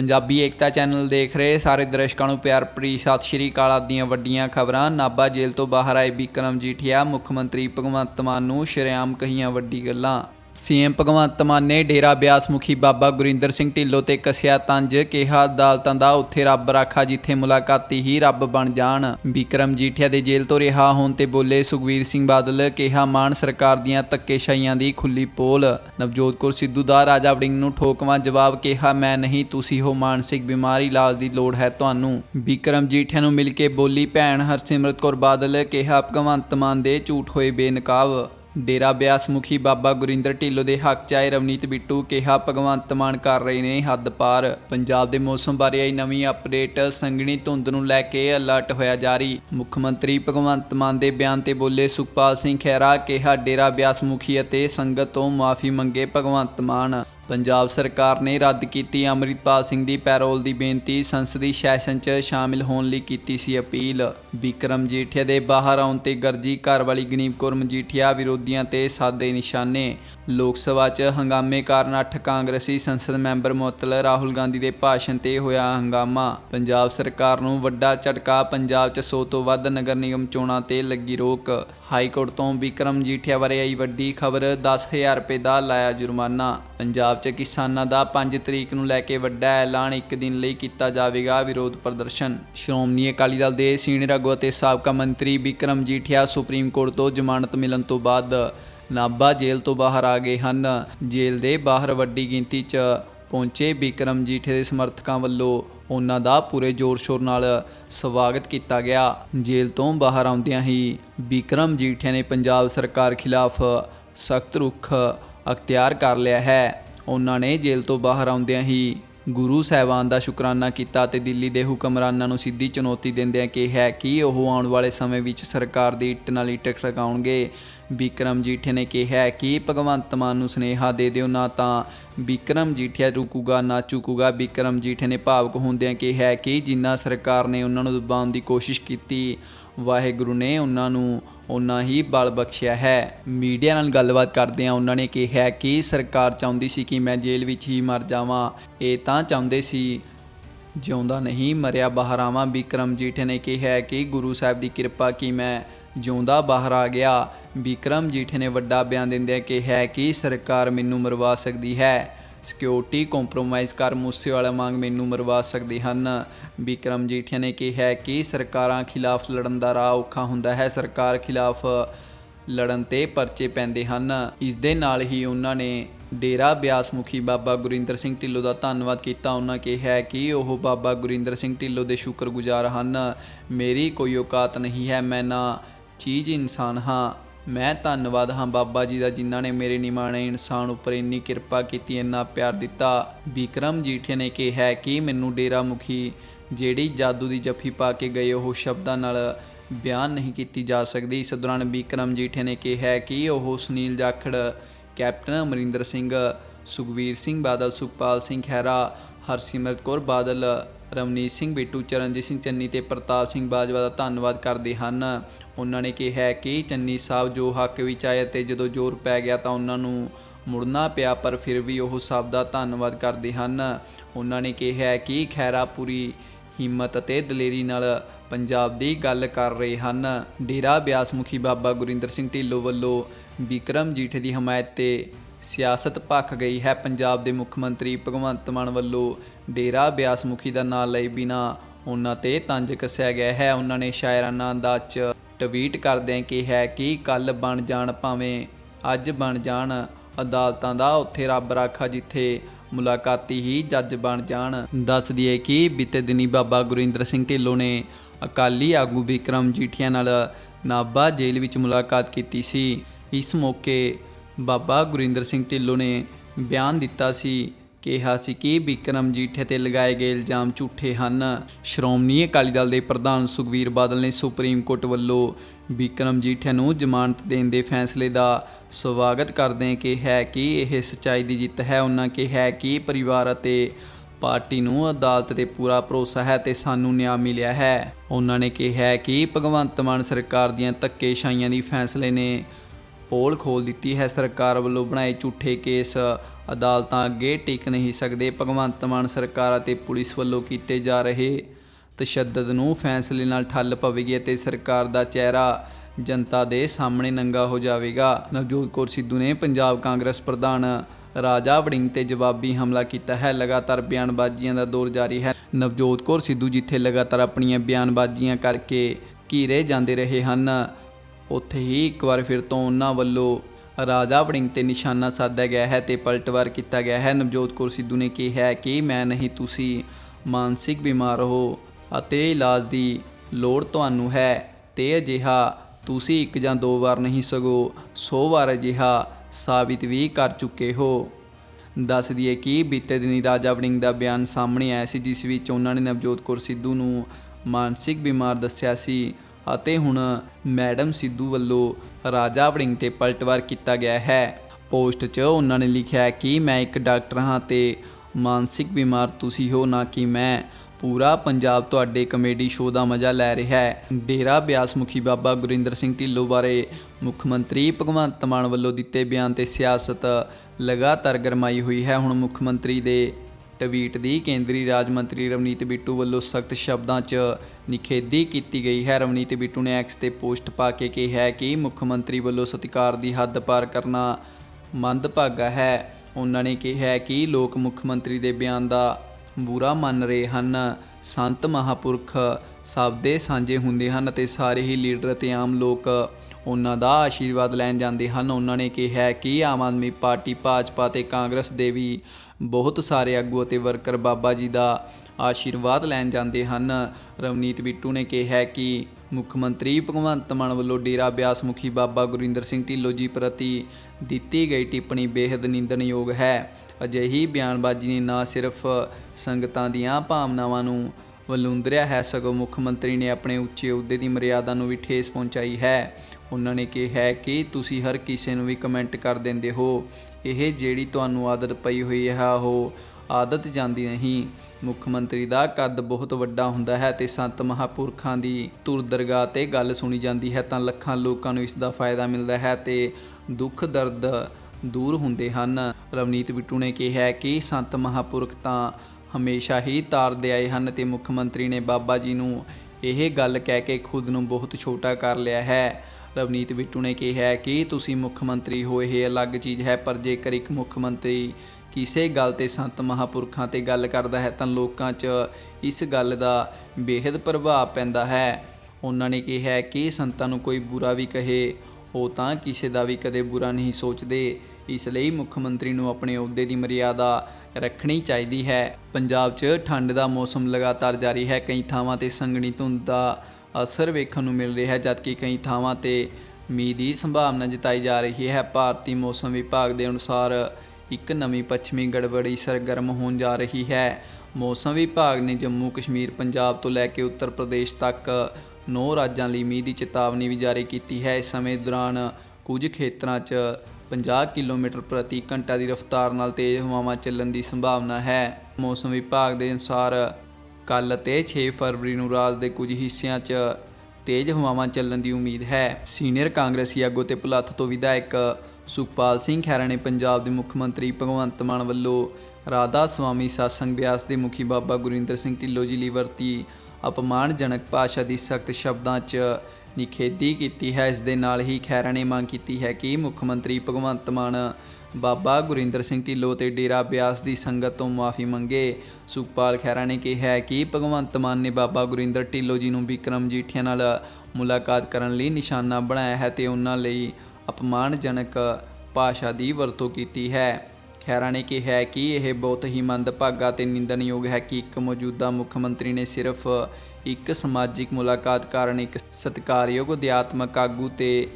ਪੰਜਾਬੀ ਏਕਤਾ channel ਦੇਖ ਰਹੇ ਸਾਰੇ ਦਰਸ਼ਕਾਂ ਨੂੰ ਪਿਆਰ ਭਰੀ ਸਤਿ ਸ਼੍ਰੀ ਅਕਾਲ ਆਪ ਦੀਆਂ ਵੱਡੀਆਂ ਖਬਰਾਂ। ਨਾਭਾ ਜੇਲ੍ਹ ਤੋਂ ਬਾਹਰ ਆਏ ਬਿਕਰਮ ਜੀਠੀਆ ਮੁੱਖ ਮੰਤਰੀ ਭਗਵੰਤ ਮਾਨ ਨੂੰ ਸ਼ਰੇਆਮ ਕਹੀਆਂ ਵੱਡੀ ਗੱਲਾਂ। ਸੀਐਮ ਭਗਵੰਤ ਮਾਨ ਨੇ ਡੇਰਾ ਬਿਆਸ ਮੁਖੀ ਬਾਬਾ ਗੁਰਿੰਦਰ ਸਿੰਘ ਢਿੱਲੋਂ ਤੇ ਕਸਿਆ ਤੰਜ ਕਿਹਾ, ਅਦਾਲਤਾਂ ਦਾ ਉੱਥੇ ਰੱਬ ਰਾਖਾ ਜਿੱਥੇ ਮੁਲਾਕਾਤੀ ਹੀ ਰੱਬ ਬਣ ਜਾਣ। ਬਿਕਰਮ ਜੀਠੀਆ ਦੇ ਜੇਲ੍ਹ ਤੋਂ ਰਿਹਾ ਹੋਣ ਤੇ ਬੋਲੇ ਸੁਖਵੀਰ ਸਿੰਘ ਬਾਦਲ, ਕਿਹਾ, ਮਾਨ ਸਰਕਾਰ ਦੀਆਂ ਧੱਕੇਸ਼ਾਹੀਆਂ ਦੀ ਖੁੱਲੀ ਪੋਲ। ਨਵਜੋਤ ਕੌਰ ਸਿੱਧੂ ਦਾ ਰਾਜਾ ਵੜਿੰਗ ਨੂੰ ਠੋਕਵਾਂ ਜਵਾਬ ਕਿਹਾ, ਮੈਂ ਨਹੀਂ, ਤੁਸੀਂ ਹੋ ਮਾਨਸਿਕ ਬਿਮਾਰੀ, ਇਲਾਜ ਦੀ ਲੋੜ ਹੈ ਤੁਹਾਨੂੰ। ਬਿਕਰਮ ਜੀਠਿਆ ਨੂੰ ਮਿਲ ਕੇ ਬੋਲੀ ਭੈਣ ਹਰਸਿਮਰਤ ਕੌਰ ਬਾਦਲ, ਕਿਹਾ, ਭਗਵੰਤ ਮਾਨ ਦੇ ਝੂਠ ਹੋਏ ਬੇਨਕਾਬ। ਡੇਰਾ ਬਿਆਸ ਮੁਖੀ ਬਾਬਾ ਗੁਰਿੰਦਰ ਢਿੱਲੋਂ ਦੇ ਹੱਕ 'ਚ ਆਏ ਰਵਨੀਤ ਬਿੱਟੂ ਕਿਹਾ, ਭਗਵੰਤ ਮਾਨ ਕਰ ਰਹੇ ਨੇ ਹੱਦ ਪਾਰ। ਪੰਜਾਬ ਦੇ ਮੌਸਮ ਬਾਰੇ ਆਈ ਨਵੀਂ ਅਪਡੇਟ, ਸੰਘਣੀ ਧੁੰਦ ਨੂੰ ਲੈ ਕੇ ਅਲਰਟ ਹੋਇਆ ਜਾਰੀ। ਮੁੱਖ ਮੰਤਰੀ ਭਗਵੰਤ ਮਾਨ ਦੇ ਬਿਆਨ ਤੇ ਬੋਲੇ ਸੁਖਪਾਲ ਸਿੰਘ ਖਹਿਰਾ ਕਿਹਾ, ਡੇਰਾ ਬਿਆਸ ਮੁਖੀ ਅਤੇ ਸੰਗਤ ਤੋਂ ਮਾਫੀ ਮੰਗੇ ਭਗਵੰਤ ਮਾਨ। ਪੰਜਾਬ ਸਰਕਾਰ ਨੇ ਰੱਦ ਕੀਤੀ ਅੰਮ੍ਰਿਤਪਾਲ ਸਿੰਘ ਦੀ ਪੈਰੋਲ ਦੀ ਬੇਨਤੀ, ਸੰਸਦੀ ਸੈਸ਼ਨ 'ਚ ਸ਼ਾਮਿਲ ਹੋਣ ਲਈ ਕੀਤੀ ਸੀ ਅਪੀਲ। ਵਿਕਰਮ ਜੀਠੀਆ ਦੇ ਬਾਹਰ ਆਉਣ ਤੇ ਗਰਜੀ ਘਰ ਵਾਲੀ ਗਨੀਬ ਕੌਰ ਮਜੀਠੀਆ ਵਿਰੋਧੀਆਂ ਤੇ ਸਾਦੇ ਨਿਸ਼ਾਨੇ। ਲੋਕ ਸਭਾ 'ਚ ਹੰਗਾਮੇ ਕਾਰਨ ਅੱਠ ਕਾਂਗਰਸੀ ਸੰਸਦ ਮੈਂਬਰ ਮੁਅੱਤਲ, ਰਾਹੁਲ ਗਾਂਧੀ ਦੇ ਭਾਸ਼ਣ ਤੇ ਹੋਇਆ ਹੰਗਾਮਾ। ਪੰਜਾਬ ਸਰਕਾਰ ਨੂੰ ਵੱਡਾ ਝਟਕਾ, ਪੰਜਾਬ 'ਚ 100 ਤੋਂ ਵੱਧ ਨਗਰ ਨਿਗਮ ਚੋਣਾਂ ਤੇ ਲੱਗੀ ਰੋਕ। ਹਾਈ ਕੋਰਟ ਤੋਂ ਵਿਕਰਮ ਜੀਠੀਆ ਬਾਰੇ ਆਈ ਵੱਡੀ ਖਬਰ 10000 ਰੁਪਏ ਦਾ ਲਾਇਆ ਜੁਰਮਾਨਾ। ਪੰਜਾਬ 'ਚ ਕਿਸਾਨਾਂ ਦਾ 5 ਤਰੀਕ ਨੂੰ ਲੈ ਕੇ ਵੱਡਾ ਐਲਾਨ, ਇੱਕ ਦਿਨ ਲਈ ਕੀਤਾ ਜਾਵੇਗਾ ਵਿਰੋਧ ਪ੍ਰਦਰਸ਼ਨ। ਸ਼੍ਰੋਮਣੀ ਅਕਾਲੀ ਦਲ ਦੇ ਸੀਨੀਅਰ ਆਗੂ ਅਤੇ ਸਾਬਕਾ ਮੰਤਰੀ ਵਿਕਰਮ ਜੀਠੀਆ ਸੁਪਰੀਮ ਕੋਰਟ ਤੋਂ ਜ਼ਮਾਨਤ ਮਿਲਣ ਤੋਂ ਬਾਅਦ ਨਾਭਾ ਜੇਲ੍ਹ ਤੋਂ ਬਾਹਰ ਆ ਗਏ ਹਨ। ਜੇਲ੍ਹ ਦੇ ਬਾਹਰ ਵੱਡੀ ਗਿਣਤੀ 'ਚ ਪਹੁੰਚੇ ਵਿਕਰਮ ਜੀਠੇ ਦੇ ਸਮਰਥਕਾਂ ਵੱਲੋਂ ਉਹਨਾਂ ਦਾ ਪੂਰੇ ਜ਼ੋਰ-ਸ਼ੋਰ ਨਾਲ ਸਵਾਗਤ ਕੀਤਾ ਗਿਆ। ਜੇਲ੍ਹ ਤੋਂ ਬਾਹਰ ਆਉਂਦਿਆਂ ਹੀ ਵਿਕਰਮ ਜੀਠੇ ਨੇ ਪੰਜਾਬ ਸਰਕਾਰ ਖਿਲਾਫ ਸਖਤ ਰੁਖ ਅਖਤਿਆਰ ਕਰ ਲਿਆ ਹੈ। ਉਹਨਾਂ ਨੇ ਜੇਲ੍ਹ ਤੋਂ ਬਾਹਰ ਆਉਂਦਿਆਂ ਹੀ ਗੁਰੂ ਸਾਹਿਬਾਨ ਦਾ ਸ਼ੁਕਰਾਨਾ ਕੀਤਾ ਤੇ ਦਿੱਲੀ ਦੇ ਹੁਕਮਰਾਨਾਂ ਨੂੰ ਸਿੱਧੀ ਚੁਣੌਤੀ ਦਿੰਦਿਆਂ ਕਿਹਾ ਕਿ ਉਹ ਆਉਣ ਵਾਲੇ ਸਮੇਂ ਵਿੱਚ ਸਰਕਾਰ ਦੀ ਇੱਟ ਨਾਲ ਇੱਟ ਠਕਾਉਣਗੇ ਵਿਕਰਮ ਜੀਠੇ ਨੇ ਕਿਹਾ ਕਿ ਭਗਵੰਤ ਮਾਨ ਨੂੰ ਸੁਨੇਹਾ ਦੇ ਦਿਓ, ਨਾ ਤਾਂ ਵਿਕਰਮ ਜੀਠਿਆ ਰੁਕੂਗਾ, ਨਾ ਚੁਕੂਗਾ ਵਿਕਰਮ ਜੀਠੇ ਨੇ ਭਾਵਕ ਹੁੰਦਿਆਂ ਕਿਹਾ ਕਿ ਜਿੰਨਾ ਸਰਕਾਰ ਨੇ ਉਹਨਾਂ ਨੂੰ ਦਬਾਉਣ ਦੀ ਕੋਸ਼ਿਸ਼ ਕੀਤੀ, ਵਾਹਿਗੁਰੂ ਨੇ ਉਹਨਾਂ ਨੂੰ ਉਹਨਾਂ ਹੀ ਬਲ ਬਖਸ਼ਿਆ ਹੈ। ਮੀਡੀਆ ਨਾਲ ਗੱਲਬਾਤ ਕਰਦਿਆਂ ਉਹਨਾਂ ਨੇ ਕਿਹਾ ਕਿ ਸਰਕਾਰ ਚਾਹੁੰਦੀ ਸੀ ਕਿ ਮੈਂ ਜੇਲ੍ਹ ਵਿੱਚ ਹੀ ਮਰ ਜਾਵਾਂ। ਇਹ ਤਾਂ ਚਾਹੁੰਦੇ ਸੀ, ਜਿਉਂਦਾ ਨਹੀਂ, ਮਰਿਆ ਬਾਹਰ ਆਵਾਂ। ਵਿਕਰਮ ਜੀਠੇ ਨੇ ਕਿਹਾ ਕਿ ਗੁਰੂ ਸਾਹਿਬ ਦੀ ਕਿਰਪਾ ਕਿ ਮੈਂ ਜਿਉਂਦਾ ਬਾਹਰ ਆ ਗਿਆ। ਵਿਕਰਮ ਜੀਠੇ ਨੇ ਵੱਡਾ ਬਿਆਨ ਦਿੰਦਿਆਂ ਕਿਹਾ ਕਿ ਸਰਕਾਰ ਮੈਨੂੰ ਮਰਵਾ ਸਕਦੀ ਹੈ। ਸਿਕਿਉਰਿਟੀ ਕੰਪਰੋਮਾਈਜ਼ ਕਰ ਮੂਸੇਵਾਲਾ ਵਾਂਗ ਮੈਨੂੰ ਮਰਵਾ ਸਕਦੇ ਹਨ। ਵਿਕਰਮ ਜੀਠੀਆ ਨੇ ਕਿਹਾ ਕਿ ਸਰਕਾਰਾਂ ਖਿਲਾਫ ਲੜਨ ਦਾ ਰਾਹ ਔਖਾ ਹੁੰਦਾ ਹੈ। ਸਰਕਾਰ ਖਿਲਾਫ ਲੜਨ ਤੇ ਪਰਚੇ ਪੈਂਦੇ ਹਨ। ਇਸ ਦੇ ਨਾਲ ਹੀ ਉਹਨਾਂ ਨੇ ਡੇਰਾ ਬਿਆਸ ਮੁਖੀ ਬਾਬਾ ਗੁਰਿੰਦਰ ਸਿੰਘ ਢਿੱਲੋਂ ਦਾ ਧੰਨਵਾਦ ਕੀਤਾ। ਉਹਨਾਂ ਕਿਹਾ ਕਿ ਉਹ ਬਾਬਾ ਗੁਰਿੰਦਰ ਸਿੰਘ ਢਿੱਲੋਂ ਦੇ ਸ਼ੁਕਰਗੁਜ਼ਾਰ ਹਨ। ਮੇਰੀ ਕੋਈ ਔਕਾਤ ਨਹੀਂ ਹੈ। ਮੈਂ ਨਾ ਚੀਜ਼ ਇਨਸਾਨ, ਹਾਂ, ਮੈਂ ਧੰਨਵਾਦ, ਹਾਂ, ਬਾਬਾ ਜੀ ਦਾ, ਜਿਨ੍ਹਾਂ ਨੇ ਮੇਰੇ ਨਿਮਾਣੇ ਇਨਸਾਨ ਉੱਪਰ ਇੰਨੀ ਕਿਰਪਾ ਕੀਤੀ, ਇੰਨਾ ਪਿਆਰ ਦਿੱਤਾ। ਵਿਕਰਮ ਜੀਠੇ ਨੇ ਕਿਹਾ ਕਿ ਮੈਨੂੰ ਡੇਰਾ ਮੁਖੀ ਜਿਹੜੀ ਜਾਦੂ ਦੀ ਜੱਫੀ ਪਾ ਕੇ ਗਏ, ਉਹ ਸ਼ਬਦਾਂ ਨਾਲ ਬਿਆਨ ਨਹੀਂ ਕੀਤੀ ਜਾ ਸਕਦੀ। ਇਸ ਦੌਰਾਨ ਵਿਕਰਮ ਜੀਠੇ ਨੇ ਕਿਹਾ ਕਿ ਉਹ ਸੁਨੀਲ ਜਾਖੜ, ਕੈਪਟਨ ਅਮਰਿੰਦਰ ਸਿੰਘ, ਸੁਖਵੀਰ ਸਿੰਘ ਬਾਦਲ, ਸੁਖਪਾਲ ਸਿੰਘ ਖਹਿਰਾ, ਹਰਸਿਮਰਤ ਕੌਰ ਬਾਦਲ ਰਵਨੀਤ ਸਿੰਘ, ਬਿੱਟੂ ਚਰਨਜੀਤ ਸਿੰਘ, ਚੰਨੀ ਤੇ ਪ੍ਰਤਾਪ ਸਿੰਘ ਬਾਜਵਾ ਦਾ ਧੰਨਵਾਦ ਕਰਦੇ ਹਨ। ਉਹਨਾਂ ਨੇ ਕਿਹਾ ਕਿ ਚੰਨੀ ਸਾਹਿਬ ਜੋ ਹੱਕ ਵਿੱਚ ਆਏ ਤੇ ਜਦੋਂ ਜ਼ੋਰ ਪੈ ਗਿਆ ਤਾਂ ਉਹਨਾਂ ਨੂੰ ਮੁੜਨਾ ਪਿਆ, ਪਰ ਫਿਰ ਵੀ ਉਹ ਸਭ ਦਾ ਧੰਨਵਾਦ ਕਰਦੇ ਹਨ। ਉਹਨਾਂ ਨੇ ਕਿਹਾ ਕਿ ਖੈਰਾ ਪੂਰੀ ਹਿੰਮਤ ਅਤੇ ਦਲੇਰੀ ਨਾਲ ਪੰਜਾਬ ਦੀ ਗੱਲ ਕਰ ਰਹੇ ਹਨ। ਡੇਰਾ ਬਿਆਸ ਮੁਖੀ ਬਾਬਾ ਗੁਰਿੰਦਰ ਸਿੰਘ ਢਿੱਲੋਂ ਵੱਲੋਂ ਵਿਕਰਮ ਜੀਠੇ ਦੀ ਹਮਾਇਤ ਤੇ ਸਿਆਸਤ ਭੱਖ ਗਈ ਹੈ। ਪੰਜਾਬ ਦੇ ਮੁੱਖ ਮੰਤਰੀ ਭਗਵੰਤ ਮਾਨ ਵੱਲੋਂ ਡੇਰਾ ਬਿਆਸ ਮੁਖੀ ਦਾ ਨਾਂ ਲਈ ਬਿਨਾ ਉਹਨਾਂ ਤੇ ਤੰਜ ਕੱਸਿਆ ਗਿਆ ਹੈ। ਉਹਨਾਂ ਨੇ ਸ਼ਾਇਰਾਨਾ ਅੰਦਾਜ਼ 'ਚ ਟਵੀਟ ਕਰਦਿਆਂ ਕਿਹਾ ਕਿ ਕੱਲ ਬਣ ਜਾਣ ਭਾਵੇਂ ਅੱਜ ਬਣ ਜਾਣ ਅਦਾਲਤਾਂ ਦਾ, ਉੱਥੇ ਰੱਬ ਰਾਖਾ ਜਿੱਥੇ ਮੁਲਾਕਾਤੀ ਹੀ ਜੱਜ ਬਣ ਜਾਣ। ਦੱਸ ਦਈਏ ਕਿ ਬੀਤੇ ਦਿਨੀ ਬਾਬਾ ਗੁਰਿੰਦਰ ਸਿੰਘ ਢਿੱਲੋਂ ਨੇ ਅਕਾਲੀ ਆਗੂ ਵਿਕਰਮ ਜੀਠੀਆ ਨਾਲ ਨਾਭਾ ਜੇਲ੍ਹ ਵਿੱਚ ਮੁਲਾਕਾਤ ਕੀਤੀ ਸੀ। ਇਸ ਮੌਕੇ ਬਾਬਾ ਗੁਰਿੰਦਰ ਸਿੰਘ ਢਿੱਲੋਂ ਨੇ ਬਿਆਨ ਦਿੱਤਾ ਸੀ, ਕਿਹਾ ਸੀ ਕਿ ਬਿਕਰਮ ਜੀਠੇ ਤੇ ਲਗਾਏ ਗਏ ਇਲਜ਼ਾਮ ਝੂਠੇ ਹਨ। ਸ਼੍ਰੋਮਣੀ ਅਕਾਲੀ ਦਲ ਦੇ ਪ੍ਰਧਾਨ ਸੁਖਵੀਰ ਬਾਦਲ ਨੇ ਸੁਪਰੀਮ ਕੋਰਟ ਵੱਲੋਂ ਬਿਕਰਮ ਜੀਠੇ ਨੂੰ ਜ਼ਮਾਨਤ ਦੇਣ ਦੇ ਫੈਸਲੇ ਦਾ ਸਵਾਗਤ ਕਰਦੇ ਕਿਹਾ ਕਿ ਇਹ ਸੱਚਾਈ ਦੀ ਜਿੱਤ ਹੈ। ਉਹਨਾਂ ਕਿਹਾ ਕਿ ਪਰਿਵਾਰ ਅਤੇ ਪਾਰਟੀ ਨੂੰ ਅਦਾਲਤ ਤੇ ਪੂਰਾ ਭਰੋਸਾ ਹੈ ਤੇ ਸਾਨੂੰ ਨਿਆਂ ਮਿਲਿਆ ਹੈ। ਉਹਨਾਂ ਨੇ ਕਿਹਾ ਕਿ ਭਗਵੰਤ ਮਾਨ ਸਰਕਾਰ ਦੀਆਂ ਧੱਕੇਸ਼ਾਹੀਆਂ ਦੀ ਫੈਸਲੇ ਨੇ ਪੋਲ ਖੋਲ ਦਿੱਤੀ ਹੈ। ਸਰਕਾਰ ਵੱਲੋਂ ਬਣਾਏ ਝੂਠੇ ਕੇਸ, ਅਦਾਲਤਾਂ ਅੱਗੇ ਟਿਕ ਨਹੀਂ ਸਕਦੇ। ਭਗਵੰਤ ਮਾਨ ਸਰਕਾਰ ਅਤੇ ਪੁਲਿਸ ਵੱਲੋਂ ਕੀਤੇ ਜਾ ਰਹੇ ਤਸ਼ੱਦਦ ਨੂੰ ਫੈਸਲੇ ਨਾਲ ਠੱਲ ਪਵੇਗੀ ਅਤੇ ਸਰਕਾਰ ਦਾ ਚਿਹਰਾ ਜਨਤਾ ਦੇ ਸਾਹਮਣੇ ਨੰਗਾ ਹੋ ਜਾਵੇਗਾ। ਨਵਜੋਤ ਕੌਰ ਸਿੱਧੂ ਨੇ ਪੰਜਾਬ ਕਾਂਗਰਸ ਪ੍ਰਧਾਨ ਰਾਜਾ ਵੜਿੰਗ ਤੇ ਜਵਾਬੀ ਹਮਲਾ ਕੀਤਾ ਹੈ। ਲਗਾਤਾਰ ਬਿਆਨਬਾਜ਼ੀਆਂ ਦਾ ਦੌਰ ਜਾਰੀ ਹੈ। ਨਵਜੋਤ ਕੌਰ ਸਿੱਧੂ ਜਿੱਥੇ ਲਗਾਤਾਰ ਆਪਣੀਆਂ ਬਿਆਨਬਾਜ਼ੀਆਂ ਕਰਕੇ ਘੀਰੇ ਜਾਂਦੇ ਰਹੇ ਹਨ ਉੱਥੇ ਹੀ ਇੱਕ ਵਾਰ ਫਿਰ ਤੋਂ ਉਹਨਾਂ ਵੱਲੋਂ ਰਾਜਾ ਵੜਿੰਗ ਤੇ ਨਿਸ਼ਾਨਾ ਸਾਧਿਆ ਗਿਆ ਹੈ ਤੇ ਪਲਟਵਾਰ ਕੀਤਾ ਗਿਆ ਹੈ। ਨਵਜੋਤ ਕੌਰ ਸਿੱਧੂ ਨੇ ਕਿਹਾ ਕਿ ਮੈਂ ਨਹੀਂ, ਤੁਸੀਂ ਮਾਨਸਿਕ ਬਿਮਾਰ ਹੋ ਅਤੇ ਇਲਾਜ ਦੀ ਲੋੜ ਤੁਹਾਨੂੰ ਹੈ ਤੇ ਅਜਿਹਾ ਤੁਸੀਂ ਇੱਕ ਜਾਂ ਦੋ ਵਾਰ ਨਹੀਂ ਸਗੋ 100 ਵਾਰ ਅਜਿਹਾ ਸਾਬਿਤ ਵੀ ਕਰ ਚੁੱਕੇ ਹੋ। ਦੱਸ ਦਈਏ ਕਿ ਬੀਤੇ ਦਿਨੀ ਰਾਜਾ ਵੜਿੰਗ ਦਾ ਬਿਆਨ ਸਾਹਮਣੇ ਆਇਆ ਸੀ, ਜਿਸ ਵਿੱਚ ਉਹਨਾਂ ਨੇ ਨਵਜੋਤ ਕੌਰ ਸਿੱਧੂ ਨੂੰ ਮਾਨਸਿਕ ਬਿਮਾਰ ਦੱਸਿਆ ਸੀ। ਅਤੇ ਹੁਣ ਮੈਡਮ ਸਿੱਧੂ ਵੱਲੋਂ ਰਾਜਾ ਵੜਿੰਗ ਤੇ ਪਲਟਵਾਰ ਕੀਤਾ ਗਿਆ ਹੈ। ਪੋਸਟ 'ਚ ਉਹਨਾਂ ਨੇ ਲਿਖਿਆ ਕਿ ਮੈਂ ਇੱਕ ਡਾਕਟਰ ਹਾਂ ਤੇ ਮਾਨਸਿਕ ਬਿਮਾਰ ਤੁਸੀਂ ਹੋ, ਨਾ ਕਿ ਮੈਂ। ਪੂਰਾ ਪੰਜਾਬ ਤੁਹਾਡੇ ਕਮੇਡੀ ਸ਼ੋਅ ਦਾ ਮਜ਼ਾ ਲੈ ਰਿਹਾ ਹੈ। ਡੇਰਾ ਬਿਆਸ ਮੁਖੀ ਬਾਬਾ ਗੁਰਿੰਦਰ ਸਿੰਘ ਢਿੱਲੋਂ ਬਾਰੇ ਮੁੱਖ ਮੰਤਰੀ ਭਗਵੰਤ ਮਾਨ ਵੱਲੋਂ ਦਿੱਤੇ ਬਿਆਨ ਤੇ ਸਿਆਸਤ ਲਗਾਤਾਰ ਗਰਮਾਈ ਹੋਈ ਹੈ। ਹੁਣ ਮੁੱਖ ਮੰਤਰੀ ਦੇ ਟਵੀਟ ਦੀ ਕੇਂਦਰੀ ਰਾਜ ਮੰਤਰੀ ਰਵਨੀਤ ਬਿੱਟੂ ਵੱਲੋਂ ਸਖਤ ਸ਼ਬਦਾਂ 'ਚ ਨਿਖੇਧੀ ਕੀਤੀ ਗਈ ਹੈ। ਰਵਨੀਤ ਬਿੱਟੂ ਨੇ ਐਕਸ ਤੇ ਪੋਸਟ ਪਾ ਕੇ ਕਿਹਾ ਹੈ ਕਿ ਮੁੱਖ ਮੰਤਰੀ ਵੱਲੋਂ ਸਤਿਕਾਰ ਦੀ ਹੱਦ ਪਾਰ ਕਰਨਾ ਮੰਦਭਾਗਾ ਹੈ। ਉਹਨਾਂ ਨੇ ਕਿਹਾ ਕਿ ਲੋਕ ਮੁੱਖ ਮੰਤਰੀ ਦੇ ਬਿਆਨ ਦਾ ਬੁਰਾ ਮੰਨ ਰਹੇ ਹਨ। ਸੰਤ ਮਹਾਪੁਰਖ ਸਭ ਦੇ ਸਾਂਝੇ ਹੁੰਦੇ ਹਨ ਅਤੇ ਸਾਰੇ ਹੀ ਲੀਡਰ ਅਤੇ ਆਮ ਲੋਕ ਉਹਨਾਂ ਦਾ ਆਸ਼ੀਰਵਾਦ ਲੈਣ ਜਾਂਦੇ ਹਨ। ਉਹਨਾਂ ਨੇ ਕਿਹਾ ਕਿ ਆਮ ਆਦਮੀ ਪਾਰਟੀ, ਭਾਜਪਾ ਤੇ ਕਾਂਗਰਸ ਦੇ ਵੀ ਬਹੁਤ ਸਾਰੇ ਆਗੂ ਅਤੇ ਵਰਕਰ ਬਾਬਾ ਜੀ ਦਾ ਆਸ਼ੀਰਵਾਦ ਲੈਣ ਜਾਂਦੇ ਹਨ। ਰਵਨੀਤ ਬਿੱਟੂ ਨੇ ਕਿਹਾ ਕਿ ਮੁੱਖ ਮੰਤਰੀ ਭਗਵੰਤ ਮਾਨ ਵੱਲੋਂ ਡੇਰਾ ਬਿਆਸ ਮੁਖੀ ਬਾਬਾ ਗੁਰਿੰਦਰ ਸਿੰਘ ਢਿੱਲੋਂ ਜੀ ਪ੍ਰਤੀ ਦਿੱਤੀ ਗਈ ਟਿੱਪਣੀ ਬੇहद ਨਿੰਦਣਯੋਗ ਹੈ। ਅਜਿਹੀ ਬਿਆਨਬਾਜ਼ੀ ਨੇ ਨਾ ਸਿਰਫ ਸੰਗਤਾਂ ਦੀਆਂ ਭਾਵਨਾਵਾਂ ਨੂੰ ਵਲੂੰਦਰਿਆ ਹੈ, ਸਗੋਂ ਮੁੱਖ ਮੰਤਰੀ ਨੇ ਆਪਣੇ ਉੱਚੇ ਅਹੁਦੇ ਦੀ ਮਰਿਆਦਾ ਨੂੰ ਵੀ ਠੇਸ ਪਹੁੰਚਾਈ ਹੈ। ਉਹਨਾਂ ਨੇ ਕਿਹਾ ਕਿ ਤੁਸੀਂ ਹਰ ਕਿਸੇ ਨੂੰ ਵੀ ਕਮੈਂਟ ਕਰ ਦਿੰਦੇ ਹੋ। ਇਹ ਜਿਹੜੀ ਤੁਹਾਨੂੰ ਆਦਤ ਪਈ ਹੋਈ ਹੈ ਉਹ ਆਦਤ ਜਾਂਦੀ ਨਹੀਂ। ਮੁੱਖ ਮੰਤਰੀ ਦਾ ਕੱਦ ਬਹੁਤ ਵੱਡਾ ਹੁੰਦਾ ਹੈ ਤੇ ਸੰਤ ਮਹਾਪੁਰਖਾਂ ਦੀ ਧੁਰ ਦਰਗਾਹ ਤੇ ਗੱਲ ਸੁਣੀ ਜਾਂਦੀ ਹੈ ਤਾਂ ਲੱਖਾਂ ਲੋਕਾਂ ਨੂੰ ਇਸ ਦਾ ਫਾਇਦਾ ਮਿਲਦਾ ਹੈ ਤੇ ਦੁੱਖ ਦਰਦ ਦੂਰ ਹੁੰਦੇ ਹਨ। ਰਵਨੀਤ ਬਿੱਟੂ ਨੇ ਕਿਹਾ ਕਿ ਸੰਤ ਮਹਾਪੁਰਖ ਤਾਂ ਹਮੇਸ਼ਾ ਹੀ ਤਾਰਦੇ ਆਏ ਹਨ ਤੇ ਮੁੱਖ ਮੰਤਰੀ ਨੇ ਬਾਬਾ ਜੀ ਨੂੰ ਇਹ ਗੱਲ ਕਹਿ ਕੇ ਖੁਦ ਨੂੰ ਬਹੁਤ ਛੋਟਾ ਕਰ ਲਿਆ ਹੈ। ਰਵਨੀਤ ਬਿੱਟੂ ਨੇ ਕਿਹਾ ਕਿ ਤੁਸੀਂ ਮੁੱਖ ਮੰਤਰੀ ਹੋ, ਇਹ ਅਲੱਗ ਚੀਜ਼ ਹੈ, ਪਰ ਜੇਕਰ ਇੱਕ ਮੁੱਖ ਮੰਤਰੀ ਕਿਸੇ ਗੱਲ ਤੇ ਸੰਤ ਮਹਾਪੁਰਖਾਂ ਤੇ ਗੱਲ ਕਰਦਾ ਹੈ, ਤਾਂ ਲੋਕਾਂ 'ਚ ਇਸ ਗੱਲ ਦਾ ਬੇਹੱਦ ਪ੍ਰਭਾਵ ਪੈਂਦਾ ਹੈ। ਉਹਨਾਂ ਨੇ ਕਿਹਾ ਕਿ ਸੰਤਾਂ ਨੂੰ ਕੋਈ ਬੁਰਾ ਵੀ ਕਹੇ, ਉਹ ਤਾਂ ਕਿਸੇ ਦਾ ਵੀ ਕਦੇ ਬੁਰਾ ਨਹੀਂ ਸੋਚਦੇ। ਇਸ ਲਈ ਮੁੱਖ ਮੰਤਰੀ ਨੂੰ ਆਪਣੇ ਅਹੁਦੇ ਦੀ ਮਰਿਆਦਾ ਰੱਖਣੀ ਚਾਹੀਦੀ ਹੈ। ਪੰਜਾਬ 'ਚ ਠੰਡ ਦਾ ਮੌਸਮ ਲਗਾਤਾਰ ਜਾਰੀ ਹੈ। ਕਈ ਥਾਵਾਂ ਤੇ ਸੰਘਣੀ ਧੁੰਦ ਦਾ ਅਸਰ ਵੇਖਣ ਨੂੰ ਮਿਲ ਰਿਹਾ ਹੈ, ਜਦਕਿ ਕਈ ਥਾਵਾਂ ਤੇ ਮੀਂਹ ਦੀ ਸੰਭਾਵਨਾ ਜਤਾਈ ਜਾ ਰਹੀ ਹੈ। ਭਾਰਤੀ ਮੌਸਮ ਵਿਭਾਗ ਦੇ ਅਨੁਸਾਰ ਇੱਕ ਨਵੀਂ ਪੱਛਮੀ ਗੜਬੜੀ ਸਰਗਰਮ ਹੋਣ ਜਾ ਰਹੀ ਹੈ। ਮੌਸਮ ਵਿਭਾਗ ਨੇ ਜੰਮੂ ਕਸ਼ਮੀਰ, ਪੰਜਾਬ ਤੋਂ ਲੈ ਕੇ ਉੱਤਰ ਪ੍ਰਦੇਸ਼ ਤੱਕ ਨੌ ਰਾਜਾਂ ਲਈ ਮੀਂਹ ਦੀ ਚੇਤਾਵਨੀ ਵੀ ਜਾਰੀ ਕੀਤੀ ਹੈ। ਇਸ ਸਮੇਂ ਦੌਰਾਨ ਕੁਝ ਖੇਤਰਾਂ 'ਚ 50 ਕਿਲੋਮੀਟਰ ਪ੍ਰਤੀ ਘੰਟਾ ਦੀ ਰਫ਼ਤਾਰ ਨਾਲ ਤੇਜ਼ ਹਵਾਵਾਂ ਚੱਲਣ ਦੀ ਸੰਭਾਵਨਾ ਹੈ। ਮੌਸਮ ਵਿਭਾਗ ਦੇ ਅਨੁਸਾਰ ਕੱਲ ਅਤੇ 6 ਫਰਵਰੀ ਨੂੰ ਰਾਜ ਦੇ ਕੁਝ ਹਿੱਸਿਆਂ 'ਚ ਤੇਜ਼ ਹਵਾਵਾਂ ਚੱਲਣ ਦੀ ਉਮੀਦ ਹੈ। ਸੀਨੀਅਰ ਕਾਂਗਰਸੀ ਆਗੂ ਤੇ ਭੁਲੱਥ ਤੋਂ ਵਿਧਾਇਕ ਸੁਖਪਾਲ ਸਿੰਘ ਖਹਿਰਾ ਨੇ ਪੰਜਾਬ ਦੇ ਮੁੱਖ ਮੰਤਰੀ ਭਗਵੰਤ ਮਾਨ ਵੱਲੋਂ ਰਾਧਾ ਸਵਾਮੀ ਸਾਸੰਗ ਬਿਆਸ ਦੇ ਮੁਖੀ ਬਾਬਾ ਗੁਰਿੰਦਰ ਸਿੰਘ ਢਿੱਲੋਂ ਜੀ ਲਈ ਵਰਤੀ ਅਪਮਾਨਜਨਕ ਭਾਸ਼ਾ ਦੀ ਸਖਤ ਸ਼ਬਦਾਂ 'ਚ ਨਿਖੇਧੀ ਕੀਤੀ ਹੈ। ਇਸ ਦੇ ਨਾਲ ਹੀ ਖਹਿਰਾ ਨੇ ਮੰਗ ਕੀਤੀ ਹੈ ਕਿ ਮੁੱਖ ਮੰਤਰੀ ਭਗਵੰਤ ਮਾਨ ਬਾਬਾ ਗੁਰਿੰਦਰ ਸਿੰਘ ਢਿੱਲੋਂ ਤੇ ਡੇਰਾ ਬਿਆਸ ਦੀ ਸੰਗਤ ਤੋਂ ਮਾਫੀ ਮੰਗੇ। ਸੁਖਪਾਲ ਖਹਿਰਾ ਨੇ ਕਿਹਾ ਕਿ ਭਗਵੰਤ ਮਾਨ ਨੇ ਬਾਬਾ ਗੁਰਿੰਦਰ ਢਿੱਲੋਂ ਜੀ ਨੂੰ ਵਿਕਰਮ ਜੀਠੀਆ ਨਾਲ ਮੁਲਾਕਾਤ ਕਰਨ ਲਈ ਨਿਸ਼ਾਨਾ ਬਣਾਇਆ ਹੈ ਤੇ ਉਹਨਾਂ ਲਈ ਅਪਮਾਨਜਨਕ ਭਾਸ਼ਾ ਦੀ ਵਰਤੋਂ ਕੀਤੀ ਹੈ। ਖਹਿਰਾ ਨੇ ਕਿਹਾ ਕਿ ਇਹ ਬਹੁਤ ਹੀ ਮੰਦਭਾਗਾ ਤੇ ਨਿੰਦਣਯੋਗ ਹੈ ਕਿ ਇੱਕ ਮੌਜੂਦਾ ਮੁੱਖ ਮੰਤਰੀ ਨੇ ਸਿਰਫ ਇੱਕ ਸਮਾਜਿਕ ਮੁਲਾਕਾਤ ਕਾਰਨ ਇੱਕ ਸਤਿਕਾਰਯੋਗ ਅਧਿਆਤਮਕ ਆਗੂ ਤੇ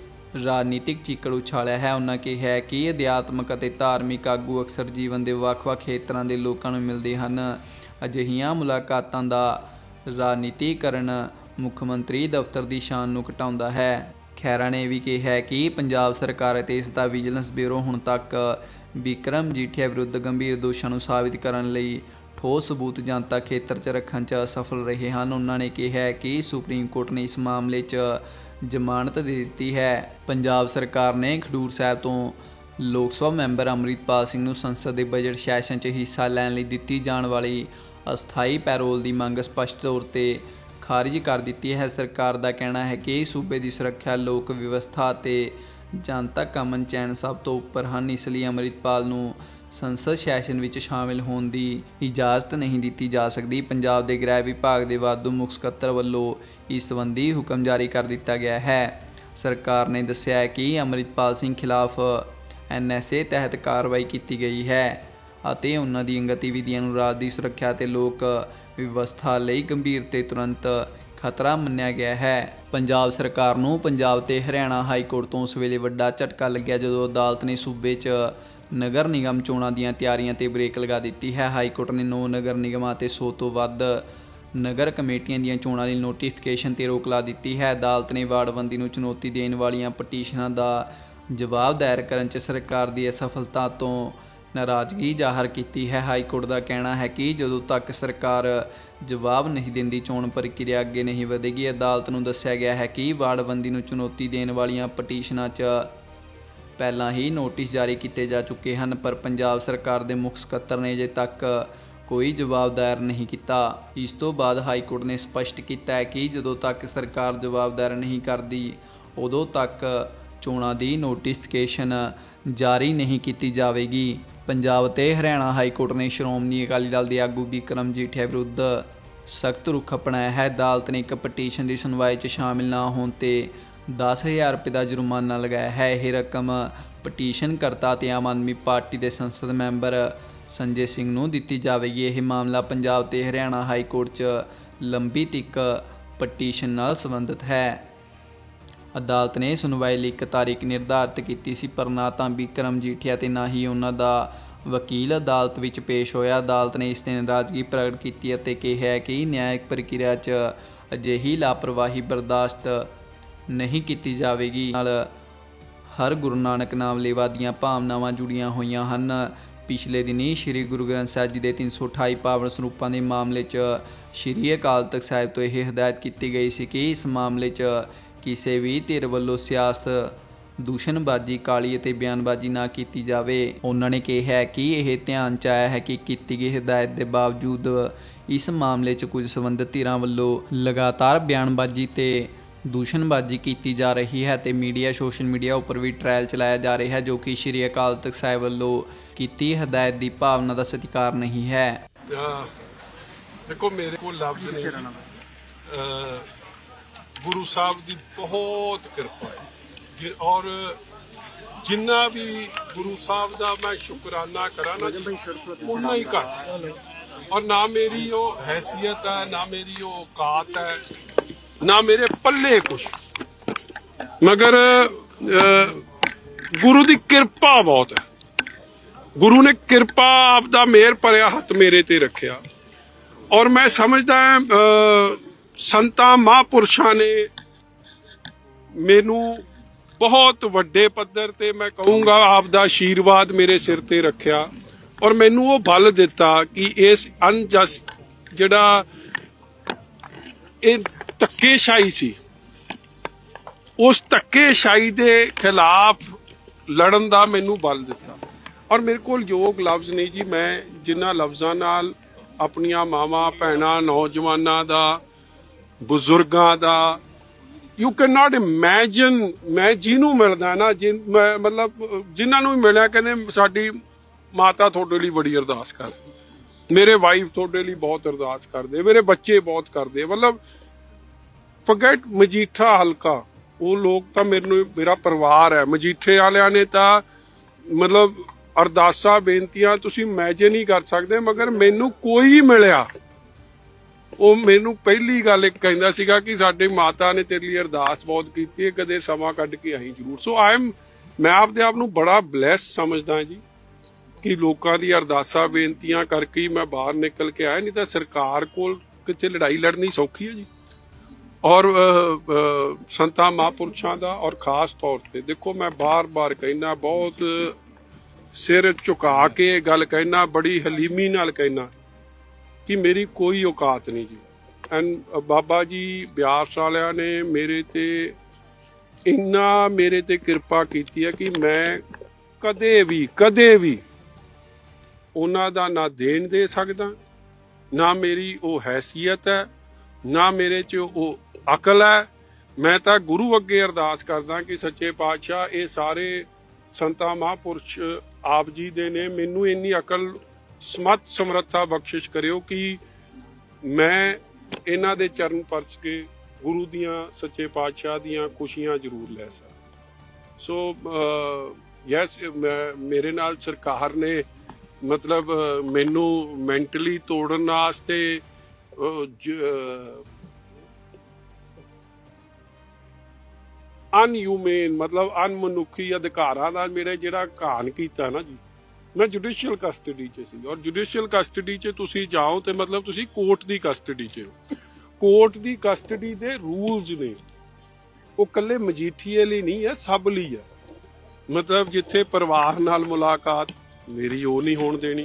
ਰਾਜਨੀਤਿਕ ਚੀਕੜ ਉਛਾਲਿਆ ਹੈ। ਉਹਨਾਂ ਕਿਹਾ ਕਿ ਅਧਿਆਤਮਕ ਅਤੇ ਧਾਰਮਿਕ ਆਗੂ ਅਕਸਰ ਜੀਵਨ ਦੇ ਵੱਖ-ਵੱਖ ਖੇਤਰਾਂ ਦੇ ਲੋਕਾਂ ਨੂੰ ਮਿਲਦੇ ਹਨ। ਅਜਿਹੀਆਂ ਮੁਲਾਕਾਤਾਂ ਦਾ ਰਾਜਨੀਤੀਕਰਨ ਮੁੱਖ ਮੰਤਰੀ ਦਫ਼ਤਰ ਦੀ ਸ਼ਾਨ ਨੂੰ ਘਟਾਉਂਦਾ ਹੈ। ਖੈਰਾ ਨੇ ਵੀ ਕਿਹਾ ਕਿ ਪੰਜਾਬ ਸਰਕਾਰ ਅਤੇ ਇਸ ਦਾ ਵਿਜੀਲੈਂਸ ਬਿਊਰੋ ਹੁਣ ਤੱਕ ਵਿਕਰਮ ਜੀਠੀਆ ਵਿਰੁੱਧ ਗੰਭੀਰ ਦੋਸ਼ਾਂ ਨੂੰ ਸਾਬਿਤ ਕਰਨ ਲਈ ਠੋਸ ਸਬੂਤ ਜਨਤਾ ਖੇਤਰ 'ਚ ਰੱਖਣ 'ਚ ਅਸਫਲ ਰਹੇ ਹਨ। ਉਹਨਾਂ ਨੇ ਕਿਹਾ ਕਿ ਸੁਪਰੀਮ ਕੋਰਟ ਨੇ ਇਸ ਮਾਮਲੇ 'ਚ ਜ਼ਮਾਨਤ ਦੇ ਦਿੱਤੀ ਹੈ। ਪੰਜਾਬ ਸਰਕਾਰ ਨੇ ਖਡੂਰ ਸਾਹਿਬ ਤੋਂ ਲੋਕ ਸਭਾ ਮੈਂਬਰ ਅੰਮ੍ਰਿਤਪਾਲ ਸਿੰਘ ਨੂੰ ਸੰਸਦ ਦੇ ਬਜਟ ਸੈਸ਼ਨ 'ਚ ਹਿੱਸਾ ਲੈਣ ਲਈ ਦਿੱਤੀ ਜਾਣ ਵਾਲੀ ਅਸਥਾਈ ਪੈਰੋਲ ਦੀ ਮੰਗ ਸਪਸ਼ਟ ਤੌਰ ਤੇ ਖਾਰਜ ਕਰ ਦਿੱਤੀ ਹੈ। ਸਰਕਾਰ ਦਾ ਕਹਿਣਾ ਹੈ ਕਿ ਸੂਬੇ ਦੀ ਸੁਰੱਖਿਆ, ਲੋਕ ਵਿਵਸਥਾ ਤੇ ਜਨਤਕ ਅਮਨ ਚੈਨ ਸਭ ਤੋਂ ਉੱਪਰ ਹਨ। ਇਸ ਲਈ ਅੰਮ੍ਰਿਤਪਾਲ ਨੂੰ ਸੰਸਦ ਸੈਸ਼ਨ ਵਿੱਚ ਸ਼ਾਮਿਲ ਹੋਣ ਦੀ ਇਜਾਜ਼ਤ ਨਹੀਂ ਦਿੱਤੀ ਜਾ ਸਕਦੀ। ਪੰਜਾਬ ਦੇ ਗ੍ਰਹਿ ਵਿਭਾਗ ਦੇ ਵਾਧੂ ਮੁੱਖ ਸਕੱਤਰ ਵੱਲੋਂ ਇਸ ਸੰਬੰਧੀ ਹੁਕਮ ਜਾਰੀ ਕਰ ਦਿੱਤਾ ਗਿਆ ਹੈ। ਸਰਕਾਰ ਨੇ ਦੱਸਿਆ ਹੈ ਕਿ ਅੰਮ੍ਰਿਤਪਾਲ ਸਿੰਘ ਖਿਲਾਫ ਐਨਐਸਏ ਤਹਿਤ ਕਾਰਵਾਈ ਕੀਤੀ ਗਈ ਹੈ ਅਤੇ ਉਹਨਾਂ ਦੀਆਂ ਗਤੀਵਿਧੀਆਂ ਨੂੰ ਰਾਜ ਦੀ ਸੁਰੱਖਿਆ ਤੇ ਲੋਕ ਵਿਵਸਥਾ ਲਈ ਗੰਭੀਰ ਤੇ ਤੁਰੰਤ ਖਤਰਾ ਮੰਨਿਆ ਗਿਆ ਹੈ। ਪੰਜਾਬ ਸਰਕਾਰ ਨੂੰ ਪੰਜਾਬ ਤੇ ਹਰਿਆਣਾ ਹਾਈ ਕੋਰਟ ਤੋਂ ਉਸ ਵੇਲੇ ਵੱਡਾ ਝਟਕਾ ਲੱਗਿਆ ਜਦੋਂ ਅਦਾਲਤ ਨੇ ਸੂਬੇ 'ਚ ਨਗਰ ਨਿਗਮ ਚੋਣਾਂ ਦੀਆਂ ਤਿਆਰੀਆਂ ਤੇ ਬ੍ਰੇਕ ਲਗਾ ਦਿੱਤੀ ਹੈ। ਹਾਈ ਕੋਰਟ ਨੇ 9 ਨਗਰ ਨਿਗਮਾਂ ਤੇ 100 ਤੋਂ ਵੱਧ ਨਗਰ ਕਮੇਟੀਆਂ ਦੀਆਂ ਚੋਣਾਂ ਲਈ ਨੋਟੀਫਿਕੇਸ਼ਨ ਤੇ ਰੋਕ ਲਾ ਦਿੱਤੀ ਹੈ। ਅਦਾਲਤ ਨੇ ਵਾਰਡਬੰਦੀ ਨੂੰ ਚੁਣੌਤੀ ਦੇਣ ਵਾਲੀਆਂ ਪਟੀਸ਼ਨਾਂ ਦਾ ਜਵਾਬ ਦਾਇਰ ਕਰਨ 'ਚ ਸਰਕਾਰ ਦੀ ਅਸਫਲਤਾ ਤੋਂ ਨਾਰਾਜ਼ਗੀ ਜ਼ਾਹਰ ਕੀਤੀ ਹੈ। ਹਾਈ ਕੋਰਟ ਦਾ ਕਹਿਣਾ ਹੈ ਕਿ ਜਦੋਂ ਤੱਕ ਸਰਕਾਰ ਜਵਾਬ ਨਹੀਂ ਦਿੰਦੀ, ਚੋਣ ਪ੍ਰਕਿਰਿਆ ਅੱਗੇ ਨਹੀਂ ਵਧੇਗੀ। ਅਦਾਲਤ ਨੂੰ ਦੱਸਿਆ ਗਿਆ ਹੈ ਕਿ ਵਾਰਡਬੰਦੀ ਨੂੰ ਚੁਣੌਤੀ ਦੇਣ ਵਾਲੀਆਂ ਪਟੀਸ਼ਨਾਂ 'ਚ ਪਹਿਲਾਂ ਹੀ ਨੋਟਿਸ ਜਾਰੀ ਕੀਤੇ ਜਾ ਚੁੱਕੇ ਹਨ, ਪਰ ਪੰਜਾਬ ਸਰਕਾਰ ਦੇ ਮੁੱਖ ਸਕੱਤਰ ਨੇ ਅਜੇ ਤੱਕ ਕੋਈ ਜਵਾਬ ਦਾਇਰ ਨਹੀਂ ਕੀਤਾ। ਇਸ ਤੋਂ ਬਾਅਦ ਹਾਈ ਕੋਰਟ ਨੇ ਸਪਸ਼ਟ ਕੀਤਾ ਹੈ ਕਿ ਜਦੋਂ ਤੱਕ ਸਰਕਾਰ ਜਵਾਬ ਦਾਇਰ ਨਹੀਂ ਕਰਦੀ, ਉਦੋਂ ਤੱਕ ਚੋਣਾਂ ਦੀ ਨੋਟੀਫਿਕੇਸ਼ਨ ਜਾਰੀ ਨਹੀਂ ਕੀਤੀ ਜਾਵੇਗੀ। ਪੰਜਾਬ ਤੇ ਹਰਿਆਣਾ ਹਾਈ ਕੋਰਟ ਨੇ ਸ਼੍ਰੋਮਣੀ ਅਕਾਲੀ ਦਲ ਦੇ ਆਗੂ ਬਿਕਰਮ ਜੀਠਿਆ ਵਿਰੁੱਧ ਸਖਤ ਰੁਖ ਅਪਣਾਇਆ ਹੈ। ਅਦਾਲਤ ਨੇ ਇੱਕ ਪਟੀਸ਼ਨ ਦੀ ਸੁਣਵਾਈ 'ਚ ਸ਼ਾਮਿਲ ਨਾ ਹੋਣ ਤੇ 10000 ਰੁਪਏ ਦਾ ਜੁਰਮਾਨਾ ਲਗਾਇਆ ਹੈ। ਇਹ ਰਕਮ ਪਟੀਸ਼ਨ ਕਰਤਾ ਤੇ ਆਮ ਆਦਮੀ ਪਾਰਟੀ ਦੇ ਸੰਸਦ ਮੈਂਬਰ ਸੰਜੇ ਸਿੰਘ ਨੂੰ ਦਿੱਤੀ ਜਾਵੇਗੀ। ਇਹ ਮਾਮਲਾ ਪੰਜਾਬ ਤੇ ਹਰਿਆਣਾ ਹਾਈ ਕੋਰਟ 'ਚ ਲੰਬੀ ਤਿੱਕ ਪਟੀਸ਼ਨ ਨਾਲ ਸੰਬੰਧਿਤ ਹੈ। ਅਦਾਲਤ ਨੇ ਸੁਣਵਾਈ ਲਈ ਇੱਕ ਤਾਰੀਖ ਨਿਰਧਾਰਤ ਕੀਤੀ ਸੀ, ਪਰ ਨਾ ਤਾਂ ਬਿਕਰਮ ਜੀਠੀਆ ਤੇ ਨਾ ਹੀ ਉਹਨਾਂ ਦਾ ਵਕੀਲ ਅਦਾਲਤ ਵਿੱਚ ਪੇਸ਼ ਹੋਇਆ। ਅਦਾਲਤ ਨੇ ਇਸ ਤੇ ਨਾਰਾਜ਼ਗੀ ਪ੍ਰਗਟ ਕੀਤੀ ਅਤੇ ਕਿਹਾ ਕਿ ਨਿਆਇਕ ਪ੍ਰਕਿਰਿਆ 'ਚ ਅਜਿਹੀ ਲਾਪਰਵਾਹੀ ਬਰਦਾਸ਼ਤ ਨਹੀਂ ਕੀਤੀ ਜਾਵੇਗੀ। ਨਾਲ ਹਰ ਗੁਰੂ ਨਾਨਕ ਨਾਮ ਲੇਵਾ ਦੀਆਂ ਭਾਵਨਾਵਾਂ ਜੁੜੀਆਂ ਹੋਈਆਂ ਹਨ। ਪਿਛਲੇ ਦਿਨੀ ਸ੍ਰੀ ਗੁਰੂ ਗ੍ਰੰਥ ਸਾਹਿਬ ਜੀ ਦੇ 328 ਪਾਵਨ ਸਰੂਪਾਂ ਦੇ ਮਾਮਲੇ 'ਚ ਸ੍ਰੀ ਅਕਾਲ ਤਖਤ ਸਾਹਿਬ ਤੋਂ ਇਹ ਹਦਾਇਤ ਕੀਤੀ ਗਈ ਸੀ ਕਿ ਇਸ ਮਾਮਲੇ 'ਚ ਕਿਸੇ ਵੀ ਧਿਰ ਵੱਲੋਂ ਸਿਆਸਤ, ਦੂਸ਼ਣਬਾਜ਼ੀ, ਕਾਲੀ ਅਤੇ ਬਿਆਨਬਾਜ਼ੀ ਨਾ ਕੀਤੀ ਜਾਵੇ। ਉਹਨਾਂ ਨੇ ਕਿਹਾ ਕਿ ਇਹ ਧਿਆਨ ਚ ਆਇਆ ਹੈ ਕਿ ਕੀਤੀ ਗਈ ਹਦਾਇਤ ਦੇ ਬਾਵਜੂਦ ਇਸ ਮਾਮਲੇ 'ਚ ਕੁਝ ਸੰਬੰਧਿਤ ਧਿਰਾਂ ਵੱਲੋਂ ਲਗਾਤਾਰ ਬਿਆਨਬਾਜ਼ੀ ਤੇ ਦੂਸ਼ਣਬਾਜ਼ੀ ਕੀਤੀ ਜਾ ਰਹੀ ਹੈ ਤੇ ਮੀਡੀਆ, ਸੋਸ਼ਲ ਮੀਡੀਆ ਉੱਪਰ ਵੀ ਟ੍ਰਾਇਲ ਚਲਾਇਆ ਜਾ ਰਿਹਾ ਹੈ, ਜੋ ਕਿ ਸ਼੍ਰੀ ਅਕਾਲ ਤਖਤ ਸਾਹਿਬ ਵੱਲੋਂ ਕੀਤੀ ਹਦਾਇਤ ਦੀ ਭਾਵਨਾ ਦਾ ਸਤਿਕਾਰ ਨਹੀਂ ਹੈ। ਦੇਖੋ, ਮੇਰੇ ਕੋਲ ਲਫ਼ਜ਼ ਨਹੀਂ ਗੁਰੂ ਸਾਹਿਬ ਦੀ ਬਹੁਤ ਕਿਰਪਾ ਹੈ। ਔਰ ਜਿੰਨਾ ਵੀ ਗੁਰੂ ਸਾਹਿਬ ਦਾ ਮੈਂ ਸ਼ੁਕਰਾਨਾ ਕਰਾਂ ਨਾ ਉਨਾ ਹੀ ਘੱਟ। ਔਰ ਨਾ ਮੇਰੀ ਉਹ ਹੈਸੀਅਤ ਹੈ, ਨਾ ਮੇਰੀ ਉਹ ਔਕਾਤ ਹੈ। ਨਾ ਮੇਰੇ ਪੱਲੇ ਕੁਛ। ਮਗਰ ਗੁਰੂ ਦੀ ਕਿਰਪਾ ਬਹੁਤ ਹੈ। ਗੁਰੂ ਨੇ ਕਿਰਪਾ ਆਪਦਾ ਮਿਹਰ ਭਰਿਆ ਹੱਥ ਮੇਰੇ ਤੇ ਰੱਖਿਆ। ਔਰ ਮੈਂ ਸਮਝਦਾ ਸੰਤਾਂ, ਮਹਾਂਪੁਰਸ਼ਾਂ ਨੇ ਮੈਨੂੰ ਬਹੁਤ ਵੱਡੇ ਪੱਧਰ ਤੇ ਮੈਂ ਕਹੂੰਗਾ ਆਪਦਾ ਆਸ਼ੀਰਵਾਦ ਮੇਰੇ ਸਿਰ ਤੇ ਰੱਖਿਆ। ਔਰ ਮੈਨੂੰ ਉਹ ਬਲ ਦਿੱਤਾ ਕਿ ਇਸ ਅਨਜਸ ਜਿਹੜਾ ਇਹ ਧੱਕੇਸ਼ਾਹੀ ਸੀ। ਉਸ ਧੱਕੇਸ਼ਾਹੀ ਦੇ ਖਿਲਾਫ ਲੜਨ ਦਾ ਮੈਨੂੰ ਬਲ ਦਿੱਤਾ। ਔਰ ਮੇਰੇ ਕੋਲ ਯੋਗ ਲਫ਼ਜ਼ ਨਹੀਂ ਜੀ, ਮੈਂ ਜਿਨ੍ਹਾਂ ਲਫ਼ਜ਼ਾਂ ਨਾਲ ਆਪਣੀਆਂ ਮਾਵਾਂ, ਭੈਣਾਂ, ਨੌਜਵਾਨਾਂ ਦਾ, ਬਜ਼ੁਰਗਾਂ ਦਾ ਯੂ ਕੈਨ ਨਾਟ ਇਮੇਜਿਨ ਮੈਂ ਜਿਹਨੂੰ ਮਿਲਦਾ ਨਾ, ਜਿਨ, ਮੈਂ ਮਤਲਬ ਜਿਨ੍ਹਾਂ ਨੂੰ ਵੀ ਮਿਲਿਆ, ਕਹਿੰਦੇ ਸਾਡੀ ਮਾਤਾ ਤੁਹਾਡੇ ਲਈ ਬੜੀ ਅਰਦਾਸ ਕਰਦੀ। ਮੇਰੇ ਵਾਈਫ ਤੁਹਾਡੇ ਲਈ ਬਹੁਤ ਅਰਦਾਸ ਕਰਦੇ, ਮੇਰੇ ਬੱਚੇ ਬਹੁਤ ਕਰਦੇ। ਮਤਲਬ ਫੋਰਗੇਟ ਮਜੀਠਾ ਹਲਕਾ। ਉਹ ਲੋਕ ਤਾਂ ਮੈਨੂੰ ਮੇਰਾ ਪਰਿਵਾਰ ਹੈ। ਮਜੀਠੇ ਵਾਲਿਆਂ ਨੇ ਤਾਂ ਮਤਲਬ ਅਰਦਾਸਾਂ, ਬੇਨਤੀਆਂ ਤੁਸੀਂ ਇਮੇਜਿਨ ਹੀ ਕਰ ਸਕਦੇ, ਮਗਰ ਮੈਨੂੰ ਕੋਈ ਮਿਲਿਆ। ਉਹ ਮੈਨੂੰ ਪਹਿਲੀ ਗੱਲ ਇੱਕ ਕਹਿੰਦਾ ਸੀਗਾ ਕਿ ਸਾਡੇ ਮਾਤਾ ਨੇ ਤੇਰੇ ਲਈ ਅਰਦਾਸ ਬਹੁਤ ਕੀਤੀ ਹੈ, ਕਦੇ ਸਮਾਂ ਕੱਢ ਕੇ ਆਹੀਂ ਜ਼ਰੂਰ। ਸੋ ਆਈ ਐਮ ਮੈਂ ਆਪਦੇ ਆਪ ਨੂੰ ਬੜਾ ਬਲੈਸ ਸਮਝਦਾ ਜੀ ਕਿ ਲੋਕਾਂ ਦੀ ਅਰਦਾਸਾਂ, ਬੇਨਤੀਆਂ ਕਰਕੇ ਹੀ ਮੈਂ ਬਾਹਰ ਨਿਕਲ ਕੇ ਆਇਆ। ਨਹੀਂ ਤਾਂ ਸਰਕਾਰ ਕੋਲ ਕਿਤੇ ਲੜਾਈ ਲੜਨੀ ਸੌਖੀ ਹੈ ਜੀ। ਔਰ ਸੰਤਾਂ ਮਹਾਂਪੁਰਸ਼ਾਂ ਦਾ ਔਰ ਖਾਸ ਤੌਰ ਤੇ ਦੇਖੋ ਮੈਂ ਬਾਰ-ਬਾਰ ਕਹਿਣਾ ਬਹੁਤ ਸਿਰ ਝੁਕਾ ਕੇ ਇਹ ਗੱਲ ਕਹਿਣਾ ਬੜੀ ਹਲੀਮੀ ਨਾਲ ਕਹਿਣਾ ਕਿ ਮੇਰੀ ਕੋਈ ਔਕਾਤ ਨਹੀਂ ਜੀ। ਐਨ ਬਾਬਾ ਜੀ ਬਿਆਸ ਵਾਲਿਆਂ ਨੇ ਮੇਰੇ ਤੇ ਇੰਨਾ ਮੇਰੇ ਤੇ ਕਿਰਪਾ ਕੀਤੀ ਹੈ ਕਿ ਮੈਂ ਕਦੇ ਵੀ ਕਦੇ ਵੀ ਉਹਨਾਂ ਦਾ ਨਾ ਦੇਣ ਦੇ ਸਕਦਾ, ਨਾ ਮੇਰੀ ਉਹ ਹੈਸੀਅਤ ਹੈ, ਨਾ ਮੇਰੇ 'ਚ ਉਹ ਅਕਲ ਹੈ। ਮੈਂ ਤਾਂ ਗੁਰੂ ਅੱਗੇ ਅਰਦਾਸ ਕਰਦਾ ਕਿ ਸੱਚੇ ਪਾਤਸ਼ਾਹ, ਇਹ ਸਾਰੇ ਸੰਤਾਂ ਮਹਾਂਪੁਰਸ਼ ਆਪ ਜੀ ਦੇ ਨੇ। ਮੈਨੂੰ ਇੰਨੀ ਅਕਲ, ਸਮਤ ਸਮਰੱਥਾ ਬਖਸ਼ਿਸ਼ ਕਰਿਓ ਕਿ ਮੈਂ ਇਹਨਾਂ ਦੇ ਚਰਨ ਪਰਸ ਕੇ ਗੁਰੂ ਦੀਆਂ, ਸੱਚੇ ਪਾਤਸ਼ਾਹ ਦੀਆਂ ਖੁਸ਼ੀਆਂ ਜ਼ਰੂਰ ਲੈ ਸਕਾਂ। ਸੋ ਯੈਸ ਮੇਰੇ ਨਾਲ ਸਰਕਾਰ ਨੇ ਮਤਲਬ ਮੈਨੂੰ ਮੈਂਟਲੀ ਤੋੜਨ ਵਾਸਤੇ ਅਨਹਿਊਮਨ ਮਤਲਬ ਅਨਮਨੁੱਖੀ ਅਧਿਕਾਰਾਂ ਦਾ ਮੇਰੇ ਜਿਹੜਾ ਘਾਣ ਕੀਤਾ ਨਾ ਜੀ, ਮੈਂ ਜੁਡੀਸ਼ੀਅਲ ਕਸਟਡੀ 'ਚ ਸੀ ਔਰ ਜੁਡੀਸ਼ੀਅਲ ਕਸਟਡੀ 'ਚ ਤੁਸੀਂ ਜਾਓ ਤੇ ਮਤਲਬ ਤੁਸੀਂ ਕੋਰਟ ਦੀ ਕਸਟਡੀ 'ਚ ਹੋ। ਕੋਰਟ ਦੀ ਕਸਟਡੀ ਦੇ ਰੂਲਸ ਨੇ। ਉਹ ਕੱਲੇ ਮਜੀਠੀਏ ਲਈ ਨਹੀਂ ਹੈ, ਸਭ ਲਈ ਹੈ। ਮਤਲਬ ਜਿੱਥੇ ਪਰਿਵਾਰ ਨਾਲ ਮੁਲਾਕਾਤ, ਮੇਰੀ ਉਹ ਨਹੀਂ ਹੋਣ ਦੇਣੀ।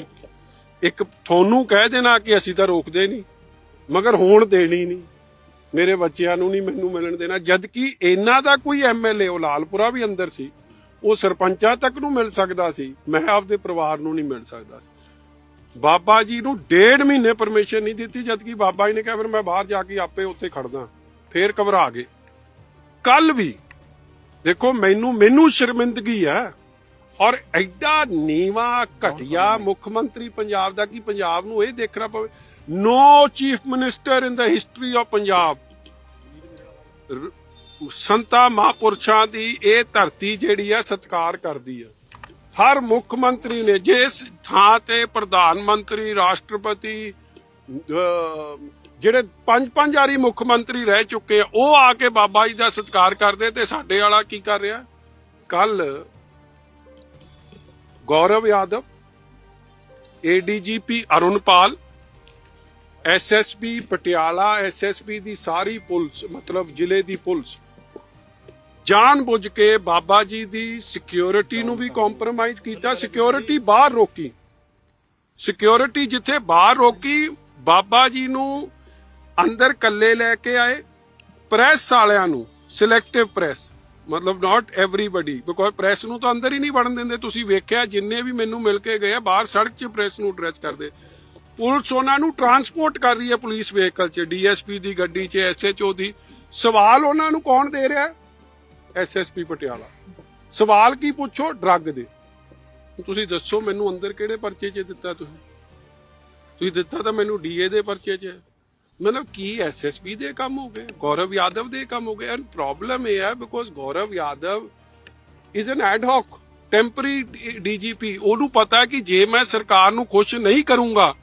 ਇੱਕ ਤੁਹਾਨੂੰ ਕਹਿ ਦੇਣਾ ਕਿ ਅਸੀਂ ਤਾਂ ਰੋਕਦੇ ਨਹੀਂ, ਮਗਰ ਹੋਣ ਦੇਣੀ ਨਹੀਂ। ਮੇਰੇ ਬੱਚਿਆਂ ਨੂੰ ਨਹੀਂ ਮੈਨੂੰ ਮਿਲਣ ਦੇਣਾ। ਜਦ ਕਿ ਇਹਨਾਂ ਦਾ ਕੋਈ ਐਮਐਲਏ ਉਹ ਲਾਲਪੁਰਾ ਵੀ ਅੰਦਰ ਸੀ, ਉਹ ਸਰਪੰਚਾਂ ਤੱਕ ਨੂੰ ਮਿਲ ਸਕਦਾ ਸੀ। ਮੈਂ ਆਪਦੇ ਪਰਿਵਾਰ ਨੂੰ ਨਹੀਂ ਮਿਲ ਸਕਦਾ ਸੀ। ਬਾਬਾ ਜੀ ਨੂੰ ਡੇਢ ਮਹੀਨੇ ਪਰਮਿਸ਼ਨ ਨਹੀਂ ਦਿੱਤੀ ਜਦ ਕਿ ਬਾਬਾ ਜੀ ਨੇ ਕਿਹਾ, ਫਿਰ ਮੈਂ ਬਾਹਰ ਜਾ ਕੇ ਆਪੇ ਉੱਥੇ ਖੜਦਾ, ਫੇਰ ਘਬਰਾ ਗਏ। ਕੱਲ ਵੀ, ਦੇਖੋ, ਮੈਨੂੰ ਮੈਨੂੰ ਸ਼ਰਮਿੰਦਗੀ ਹੈ। ਔਰ ਐਡਾ ਨੀਵਾ, ਘਟਿਆ ਮੁੱਖ ਮੰਤਰੀ ਪੰਜਾਬ ਦਾ, ਕਿ ਪੰਜਾਬ ਨੂੰ ਇਹ ਦੇਖਣਾ ਪਵੇ। No chief minister in the history of Punjab ਰ- ਸੰਤਾ ਮਹਾਂਪੁਰਸ਼ਾਂ ਦੀ ਇਹ ਧਰਤੀ ਜਿਹੜੀ ਆ ਸਤਿਕਾਰ ਕਰਦੀ ਆ। ਹਰ ਮੁੱਖ ਮੰਤਰੀ ਨੇ ਜਿਸ ਥਾਂ ਤੇ ਪ੍ਰਧਾਨ ਮੰਤਰੀ, ਰਾਸ਼ਟਰਪਤੀ ਜਿਹੜੇ ਪੰਜ ਪੰਜ ਵਾਰੀ ਮੁੱਖ ਮੰਤਰੀ ਰਹਿ ਚੁੱਕੇ ਆ, ਉਹ ਆ ਕੇ ਬਾਬਾ ਜੀ ਦਾ ਸਤਿਕਾਰ ਕਰਦੇ ਤੇ ਸਾਡੇ ਵਾਲਾ ਕੀ ਕਰ ਰਿਹਾ? ਕੱਲ Gaurav Yadav ADGP Arunpal SSP Patiala SSP ਦੀ ਸਾਰੀ ਪੁਲਿਸ, ਮਤਲਬ ਜ਼ਿਲ੍ਹੇ ਦੀ ਪੁਲਿਸ ਜਾਣ ਕੇ ਬਾਬਾ ਜੀ ਦੀ ਸਿਕਿਉਰਿਟੀ ਨੂੰ ਵੀ ਕੰਪਰੋਮਾਈਜ਼ ਕੀਤਾ ਸਿਕਿਉਰਿਟੀ ਬਾਹਰ ਰੋਕੀ। ਸਿਕਿਉਰਿਟੀ ਜਿੱਥੇ ਬਾਹਰ ਰੋਕੀ, ਬਾਬਾ ਜੀ ਨੂੰ ਅੰਦਰ ਕੱਲੇ ਲੈ ਕੇ ਆਏ ਪ੍ਰੈਸ ਵਾਲਿਆਂ ਨੂੰ ਸਿਲੈਕਟਿਵ ਪ੍ਰੈਸ ਮਤਲਬ ਨਾਟ ਐਵਰੀਬਾਡੀ ਬਿਕੋਜ਼ ਪ੍ਰੈਸ ਨੂੰ ਤਾਂ ਅੰਦਰ ਹੀ ਨਹੀਂ ਵੜਨ ਦਿੰਦੇ। ਤੁਸੀਂ ਵੇਖਿਆ, ਜਿੰਨੇ ਵੀ ਮੈਨੂੰ ਮਿਲ ਕੇ ਗਏ ਬਾਹਰ ਸੜਕ 'ਚ ਪ੍ਰੈਸ ਨੂੰ ਐਡਰੈਸ ਕਰਦੇ। ਪੁਲਿਸ ਉਹਨਾਂ ਨੂੰ ਟਰਾਂਸਪੋਰਟ ਕਰ ਰਹੀ ਹੈ ਪੁਲਿਸ ਵਹੀਕਲ 'ਚ, ਡੀਐਸਪੀ ਦੀ ਗੱਡੀ 'ਚ, ਐਸਐਚਓ ਦੀ। ਸਵਾਲ ਉਹਨਾਂ ਨੂੰ ਕੌਣ ਦੇ ਰਿਹਾ ਐਸਐਸਪੀ ਪਟਿਆਲਾ। ਸਵਾਲ ਕੀ ਪੁੱਛੋ? ਡਰੱਗ ਦੇ। ਤੁਸੀਂ ਦੱਸੋ ਮੈਨੂੰ ਅੰਦਰ ਕਿਹੜੇ ਪਰਚੇ 'ਚ ਦਿੱਤਾ ਤੁਸੀਂ? ਤੁਸੀਂ ਦਿੱਤਾ ਤਾਂ ਮੈਨੂੰ ਡੀਏ ਦੇ ਪਰਚੇ 'ਚ। ਮਤਲਬ ਕੀ ਐਸਐਸਪੀ ਦੇ ਕੰਮ ਹੋ ਗਏ? ਗੌਰਵ ਯਾਦਵ ਦੇ ਕੰਮ ਹੋ ਗਏ? ਐਂਡ ਪ੍ਰੋਬਲਮ ਇਹ ਹੈ because Gaurav Yadav is an ad hoc temporary DGP ਉਹਨੂੰ ਪਤਾ ਹੈ ਕਿ ਜੇ ਮੈਂ ਸਰਕਾਰ ਨੂੰ ਖੁਸ਼ ਨਹੀਂ ਕਰੂੰਗਾ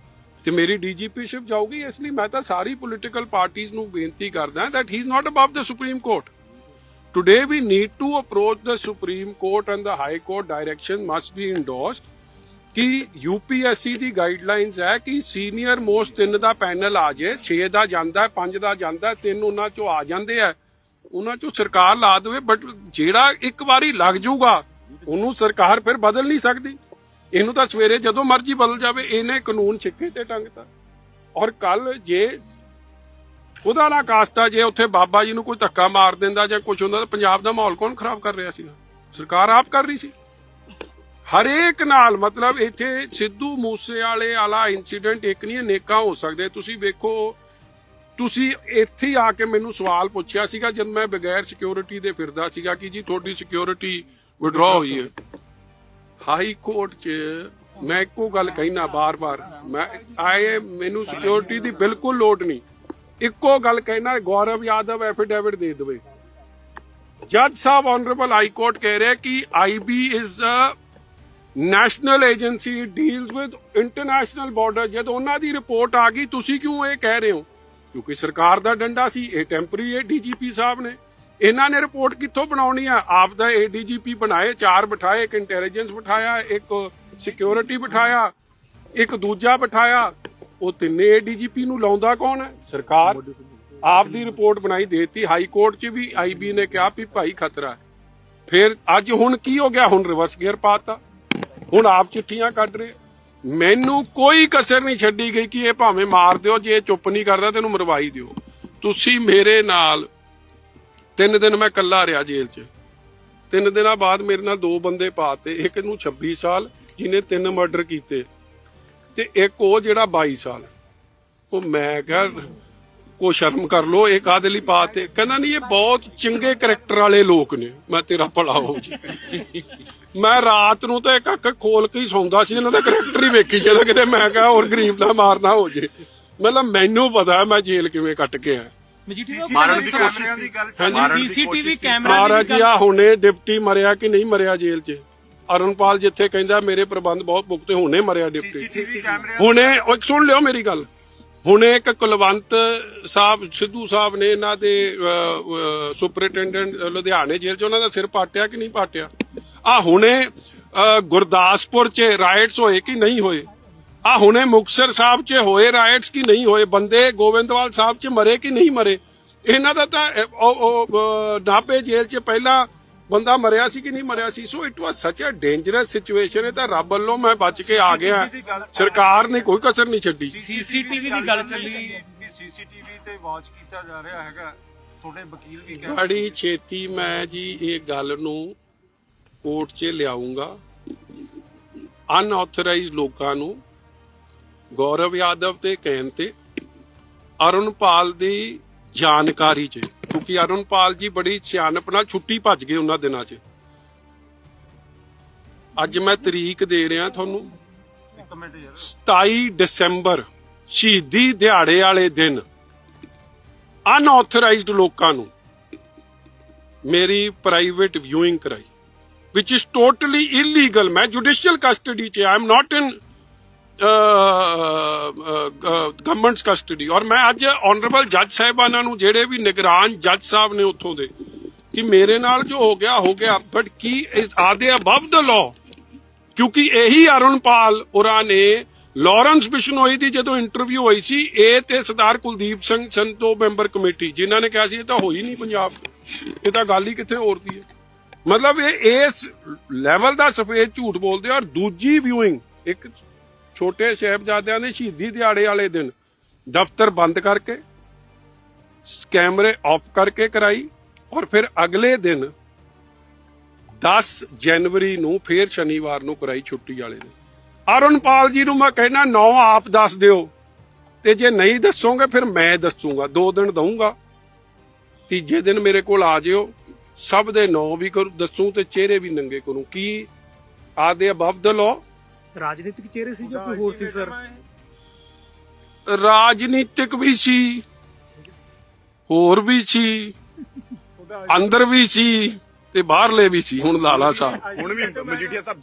ਤੇ ਮੇਰੀ ਡੀਜੀਪੀਸ਼ਿਪ ਜਾਊਗੀ, ਇਸ ਲਈ ਮੈਂ ਤਾਂ ਸਾਰੀ ਪੋਲੀਟੀਕਲ ਪਾਰਟੀਆਂ ਨੂੰ ਬੇਨਤੀ ਕਰਦਾ that he is not above the supreme court. Today we need to approach the supreme court and the high court. Direction must be endorsed ਕਿ ਯੂਪੀਐਸਸੀ ਦੀ ਗਾਈਡਲਾਈਨਸ ਹੈ ਕਿ ਸੀਨੀਅਰ ਮੋਸਟ ਤਿੰਨ ਦਾ ਪੈਨਲ ਆ ਜੇ 6 ਦਾ ਜਾਂਦਾ 5 ਦਾ ਜਾਂਦਾ ਤਿੰਨ ਉਹਨਾਂ ਚੋਂ ਆ ਜਾਂਦੇ ਆ ਉਹਨਾਂ ਚੋਂ ਸਰਕਾਰ ਲਾ ਦੇਵੇ ਬਟ ਜਿਹੜਾ ਇੱਕ ਵਾਰੀ ਲੱਗ ਜਾਊਗਾ, ਉਹਨੂੰ ਸਰਕਾਰ ਫਿਰ ਬਦਲ ਨਹੀਂ ਸਕਦੀ। ਇਹਨੂੰ ਤਾਂ ਸਵੇਰੇ ਜਦੋਂ ਮਰਜ਼ੀ ਬਦਲ ਜਾਵੇ, ਇਹਨੇ ਕਾਨੂੰਨ ਛਿੱਕੇ ਤੇ ਟੰਗਤਾ ਔਰ ਕੱਲ ਜੇ ਉਹਦਾ ਨਾ ਕਾਸਤਾ, ਜੇ ਉੱਥੇ ਬਾਬਾ ਜੀ ਨੂੰ ਕੋਈ ਧੱਕਾ ਮਾਰ ਦਿੰਦਾ ਜਾਂ ਕੁਝ ਹੁੰਦਾ, ਤਾਂ ਪੰਜਾਬ ਦਾ ਮਾਹੌਲ ਕੌਣ ਖਰਾਬ ਕਰ ਰਿਹਾ ਸੀਗਾ ਸਰਕਾਰ ਆਪ ਕਰ ਰਹੀ ਸੀ। ਹਰੇਕ ਨਾਲ ਮਤਲਬ ਇੱਥੇ ਸਿੱਧੂ ਮੂਸੇ ਵਾਲੇ ਵਾਲਾ ਇਨਸੀਡੈਂਟ ਇੱਕ ਨਹੀਂ, ਅਨੇਕਾਂ ਹੋ ਸਕਦੇ। ਤੁਸੀਂ ਵੇਖੋ, ਤੁਸੀਂ ਇੱਥੇ ਆ ਕੇ ਮੈਨੂੰ ਸਵਾਲ ਪੁੱਛਿਆ ਸੀਗਾ, ਜਦ ਮੈਂ ਬਗੈਰ ਸਿਕਿਉਰਿਟੀ ਦੇ ਫਿਰਦਾ ਸੀਗਾ ਕਿ ਜੀ ਤੁਹਾਡੀ ਸਿਕਿਉਰਿਟੀ ਵਿਡਰਾ ਹੋਈ ਹੈ। ਹਾਈ ਕੋਰਟ 'ਚ ਮੈਂ ਇੱਕੋ ਗੱਲ ਕਹਿਣਾ ਬਾਰ-ਬਾਰ। ਮੈਂ ਆਏ ਮੈਨੂੰ ਸਿਕਿਉਰਿਟੀ ਦੀ ਬਿਲਕੁਲ ਲੋੜ ਨਹੀਂ। ਇੱਕੋ ਗੱਲ ਕਹਿਣਾ ਗੌਰਵ ਯਾਦਵ ਐਫੀਡੇਵਿਟ ਦੇ ਦੇਵੇ। ਜੱਜ ਸਾਹਿਬ ਆਨਰੇਬਲ ਹਾਈ ਕੋਰਟ ਕਹਿ ਰਿਹਾ ਕਿ IB is a national agency deals with international border ਜਦ ਉਹਨਾਂ ਦੀ ਰਿਪੋਰਟ ਆ ਗਈ, ਤੁਸੀਂ ਕਿਉਂ ਇਹ ਕਹਿ ਰਹੇ ਹੋ? ਕਿਉਂਕਿ ਸਰਕਾਰ ਦਾ ਡੰਡਾ ਸੀ, ਇਹ ਟੈਂਪਰੀ ਹੈ ਡੀਜੀਪੀ ਸਾਹਿਬ ਨੇ। ਇਹਨਾਂ ਨੇ ਰਿਪੋਰਟ ਕਿੱਥੋਂ ਬਣਾਉਣੀ ਆ? ਆਪ ਦਾ ਏਡੀਜੀਪੀ ਬਣਾਏ, ਚਾਰ ਬਿਠਾਏ, ਇੱਕ ਇੰਟੈਲੀਜੈਂਸ ਬਿਠਾਇਆ, ਇੱਕ ਸਿਕਿਉਰਿਟੀ ਬਿਠਾਇਆ, ਇੱਕ ਦੂਜਾ ਬਿਠਾਇਆ। ਉਹ ਤਿੰਨੇ ਏਡੀਜੀਪੀ ਨੂੰ ਲਾਉਂਦਾ ਕੌਣ ਹੈ? ਸਰਕਾਰ ਆਪ ਦੀ ਰਿਪੋਰਟ ਬਣਾਈ ਦੇਤੀ। ਹਾਈ ਕੋਰਟ 'ਚ ਵੀ ਆਈਬੀ ਨੇ ਕਿਹਾ ਵੀ ਭਾਈ ਖਤਰਾ ਫਿਰ ਅੱਜ ਹੁਣ ਕੀ ਹੋ ਗਿਆ? ਹੁਣ ਰਿਵਰਸ ਗੇਅਰ ਪਾਤਾ। ਹੁਣ ਆਪ ਚਿੱਠੀਆਂ ਕੱਢ ਰਹੇ। ਮੈਨੂੰ ਕੋਈ ਕਸਰ ਨਹੀਂ ਛੱਡੀ ਗਈ ਕਿ ਇਹ ਭਾਵੇਂ ਮਾਰ ਦਿਓ, ਜੇ ਇਹ ਚੁੱਪ ਨਹੀਂ ਕਰਦਾ ਤੈਨੂੰ ਮਰਵਾਈ ਦਿਓ। ਤੁਸੀਂ ਮੇਰੇ ਨਾਲ ਤਿੰਨ ਦਿਨ ਮੈਂ ਇਕੱਲਾ ਰਿਹਾ ਜੇਲ੍ਹ 'ਚ। ਤਿੰਨ ਦਿਨਾਂ ਬਾਅਦ ਮੇਰੇ ਨਾਲ ਦੋ ਬੰਦੇ ਪਾਤੇ, ਇੱਕ ਨੂੰ 26 ਸਾਲ, ਜਿਹਨੇ ਤਿੰਨ ਮਰਡਰ ਕੀਤੇ। ਤੇ ਇੱਕ ਉਹ ਜਿਹੜਾ 22 ਸਾਲ। ਉਹ ਮੈਂ ਕਿਹਾ, ਕੋ ਸ਼ਰਮ ਕਰ ਲੋ ਇਹ ਕਾਦੇ ਲਈ ਪਾਤੇ? ਕਹਿੰਦਾ, ਨਹੀਂ, ਇਹ ਬਹੁਤ ਚੰਗੇ ਕਰੈਕਟਰ ਵਾਲੇ ਲੋਕ ਨੇ। ਮੈਂ ਤੇਰਾ ਭਲਾ ਹੋ ਜੀ। ਮੈਂ ਰਾਤ ਨੂੰ ਤਾਂ ਇੱਕ ਅੱਖ ਖੋਲ ਕੇ ਹੀ ਸੌਂਦਾ ਸੀ ਇਹਨਾਂ ਦਾ ਕਰੈਕਟਰ ਹੀ ਵੇਖੀ ਜਦੋਂ ਕਿਤੇ। ਮੈਂ ਕਿਹਾ, ਹੋਰ ਗਰੀਬ ਨਾ ਮਾਰਨਾ ਹੋ ਜੇ। ਮਤਲਬ ਮੈਨੂੰ ਪਤਾ ਮੈਂ ਜੇਲ੍ਹ ਕਿਵੇਂ ਕੱਟ ਕੇ ਆਇਆ। ਮਜੀਠੀ ਮਾਰਨ ਦੀ ਕੋਸ਼ਿਸ਼ ਦੀ ਗੱਲ ਹਾਂਜੀ ਸੀਸੀਟੀਵੀ ਕੈਮਰਾ ਮਹਾਰਾਜ ਜੀ ਆ ਹੁਣੇ ਡਿਪਟੀ ਮਰਿਆ ਕਿ ਨਹੀਂ ਮਰਿਆ ਜੇਲ੍ਹ 'ਚ? ਅਰੁਣਪਾਲ ਜਿੱਥੇ ਕਹਿੰਦਾ ਮੇਰੇ ਪ੍ਰਬੰਧ ਬਹੁਤ ਪੁਖਤੇ ਹੁਣੇ ਮਰਿਆ ਡਿਪਟੀ। ਸੀਸੀਟੀਵੀ ਕੈਮਰੇ ਹੁਣੇ ਉਹ ਇੱਕ ਸੁਣ ਲਿਓ ਮੇਰੀ ਗੱਲ। ਹੁਣੇ ਇੱਕ ਕੁਲਵੰਤ ਸਾਹਿਬ ਸਿੱਧੂ ਸਾਹਿਬ ਨੇ ਇਹਨਾਂ ਦੇ ਸੁਪਰਟੈਂਡੈਂਟ ਲੁਧਿਆਣੇ ਜੇਲ੍ਹ 'ਚ ਉਹਨਾਂ ਦਾ ਸਿਰ ਪਾਟਿਆ ਕਿ ਨਹੀਂ ਪਾਟਿਆ? ਆ ਹੁਣੇ ਗੁਰਦਾਸਪੁਰ 'ਚ ਰਾਈਟਸ ਹੋਏ ਕਿ ਨਹੀਂ ਹੋਏ? ਆ ਹੁਣੇ ਮੁਕਸਰ ਸਾਹਿਬ 'ਚ ਹੋਏ ਰਾਈਟਸ ਕਿ ਨਹੀਂ ਹੋਏ? ਬੰਦੇ ਗੋਬਿੰਦਵਾਲ ਸਾਹਿਬ 'ਚ ਮਰੇ ਕਿ ਨਹੀਂ ਮਰੇ? ਇਹਨਾਂ ਦਾ ਤਾਂ ਨਾਭੇ ਜੇਲ੍ਹ 'ਚ ਪਹਿਲਾਂ ਬੰਦਾ ਮਰਿਆ ਸੀ ਕਿ ਨਹੀਂ ਮਰਿਆ ਸੀ? ਸੋ ਇਟ ਵਾਸ ਸੱਚ ਅ ਡੇਂਜਰਸ ਸਿਚੁਏਸ਼ਨ ਹੈ ਤਾਂ ਰੱਬ ਵੱਲੋਂ ਮੈਂ ਬਚ ਕੇ ਆ ਗਿਆ। ਸਰਕਾਰ ਨੇ ਕੋਈ ਕਸਰ ਨਹੀਂ ਛੱਡੀ। ਸੀਸੀਟੀਵੀ ਦੀ ਗੱਲ ਚੱਲੀ। ਕਿ ਸੀਸੀਟੀਵੀ ਤੇ ਵਾਚ ਕੀਤਾ ਜਾ ਰਿਹਾ ਹੈਗਾ। ਤੁਹਾਡੇ ਵਕੀਲ ਵੀ ਕਹਿੰਦੇ ਬੜੀ ਛੇਤੀ ਮੈਂ ਜੀ ਇਹ ਗੱਲ ਨੂੰ ਕੋਰਟ 'ਚ ਲਿਆਉਂਗਾ ਅਨਆਥੋਰਾਈਜ਼ਡ ਲੋਕਾਂ ਨੂੰ ਗੌਰਵ ਯਾਦਵ ਤੇ ਕਹਿਣ ਤੇ ਅਰੁਣਪਾਲ ਦੀ ਜਾਣਕਾਰੀ 'ਚ ਕਿਉਂਕਿ ਅਰੁਣਪਾਲ ਜੀ ਬੜੀ ਸਿਆਣਪ ਨਾਲ ਛੁੱਟੀ ਭੱਜ ਗਏ ਉਹਨਾਂ ਦਿਨਾਂ ਚ। ਅੱਜ ਮੈਂ ਤਰੀਕ ਦੇ ਰਿਹਾ ਤੁਹਾਨੂੰ। ਇੱਕ ਮਿੰਟ ਯਾਰ। 27 ਦਸੰਬਰ ਸ਼ਹੀਦੀ ਦਿਹਾੜੇ ਵਾਲੇ ਦਿਨ। ਅਨਆਥੋਰਾਈਜ਼ਡ ਲੋਕਾਂ ਨੂੰ ਮੇਰੀ ਪ੍ਰਾਈਵੇਟ ਵਿਊਇੰਗ ਕਰਾਈ which is totally illegal ਮੈਂ ਜੁਡੀਸ਼ੀਅਲ ਕਸਟਡੀ ਚ I am not in government's custody ਔਰ ਮੈਂ ਅੱਜ ਆਨਰੇਬਲ ਜੱਜ ਸਾਹਿਬਾਨਾਂ ਨੂੰ, ਜਿਹੜੇ ਵੀ ਨਿਗਰਾਨ ਜੱਜ ਸਾਹਿਬ ਨੇ ਉੱਥੋਂ ਦੇ, ਕਿ ਮੇਰੇ ਨਾਲ ਜੋ ਹੋ ਗਿਆ ਹੋ ਗਿਆ ਬਟ ਕੀ ਆਰ ਅਬਵ ਦ ਲਾਅ ਕਿਉਂਕਿ ਇਹੀ ਅਰੁਣਪਾਲ ਹੋਰਾਂ ਨੇ ਲਾਰੈਂਸ ਬਿਸ਼ਨੋਈ ਦੀ ਜਦੋਂ ਇੰਟਰਵਿਊ ਹੋਈ ਸੀ, ਇਹ ਤੇ ਸਰਦਾਰ ਕੁਲਦੀਪ ਸਿੰਘ ਸੰਤੋ ਮੈਂਬਰ ਕਮੇਟੀ ਜਿਨ੍ਹਾਂ ਨੇ ਕਿਹਾ ਸੀ, ਇਹ ਤਾਂ ਹੋਈ ਨਹੀਂ ਪੰਜਾਬ। ਇਹ ਤਾਂ ਗੱਲ ਹੀ ਕਿੱਥੇ ਹੋਰ ਦੀ ਹੈ। ਮਤਲਬ ਇਹ ਇਸ ਲੈਵਲ ਦਾ ਸਫੇਦ ਝੂਠ ਬੋਲਦੇ ਔਰ ਦੂਜੀ ਵਿਊਇੰਗ ਇੱਕ ਛੋਟੇ ਸਾਹਿਬਜ਼ਾਦਿਆਂ ਦੇ ਸ਼ਹੀਦੀ ਦਿਹਾੜੇ ਵਾਲੇ ਦਿਨ ਦਫ਼ਤਰ ਬੰਦ ਕਰਕੇ, ਕੈਮਰੇ ਆਫ ਕਰਕੇ ਕਰਾਈ ਔਰ ਫਿਰ ਅਗਲੇ ਦਿਨ 10 ਜਨਵਰੀ ਨੂੰ ਫੇਰ ਸ਼ਨੀਵਾਰ ਨੂੰ ਕਰਾਈ ਛੁੱਟੀ ਵਾਲੇ ਦਿਨ। ਅਰੁਣਪਾਲ ਜੀ ਨੂੰ ਮੈਂ ਕਹਿਣਾ ਨੌ ਆਪ ਦੱਸ ਦਿਓ। ਤੇ ਜੇ ਨਹੀਂ ਦੱਸੋਗੇ, ਫਿਰ ਮੈਂ ਦੱਸੂਗਾ, ਦੋ ਦਿਨ ਦਊਂਗਾ। ਤੀਜੇ ਦਿਨ ਮੇਰੇ ਕੋਲ ਆ ਜਿਓ। ਸਭ ਦੇ ਨੌ ਵੀ ਕਰੂ, ਦੱਸੂ ਤੇ ਚਿਹਰੇ ਵੀ ਨੰਗੇ ਕਰੂੰ। ਕੀ ਆਦੇ ਅਬਵ ਦ ਲਾਅ ਰਾਜਨੀਤਿਕ ਚਿਹਰੇ ਸੀ ਜਾਂ ਕੋਈ ਹੋਰ ਸੀ ਸਰ? ਰਾਜਨੀਤਿਕ ਵੀ ਸੀ ਹੋਰ ਵੀ ਸੀ ਅੰਦਰ ਵੀ ਸੀ ਤੇ ਬਾਹਰਲੇ ਵੀ ਸੀ ਹੁਣ ਲਾਲਾ ਸਾਹਿਬ। ਹੁਣ ਵੀ ਮਜੀਠੀਆ ਸਾਹਿਬ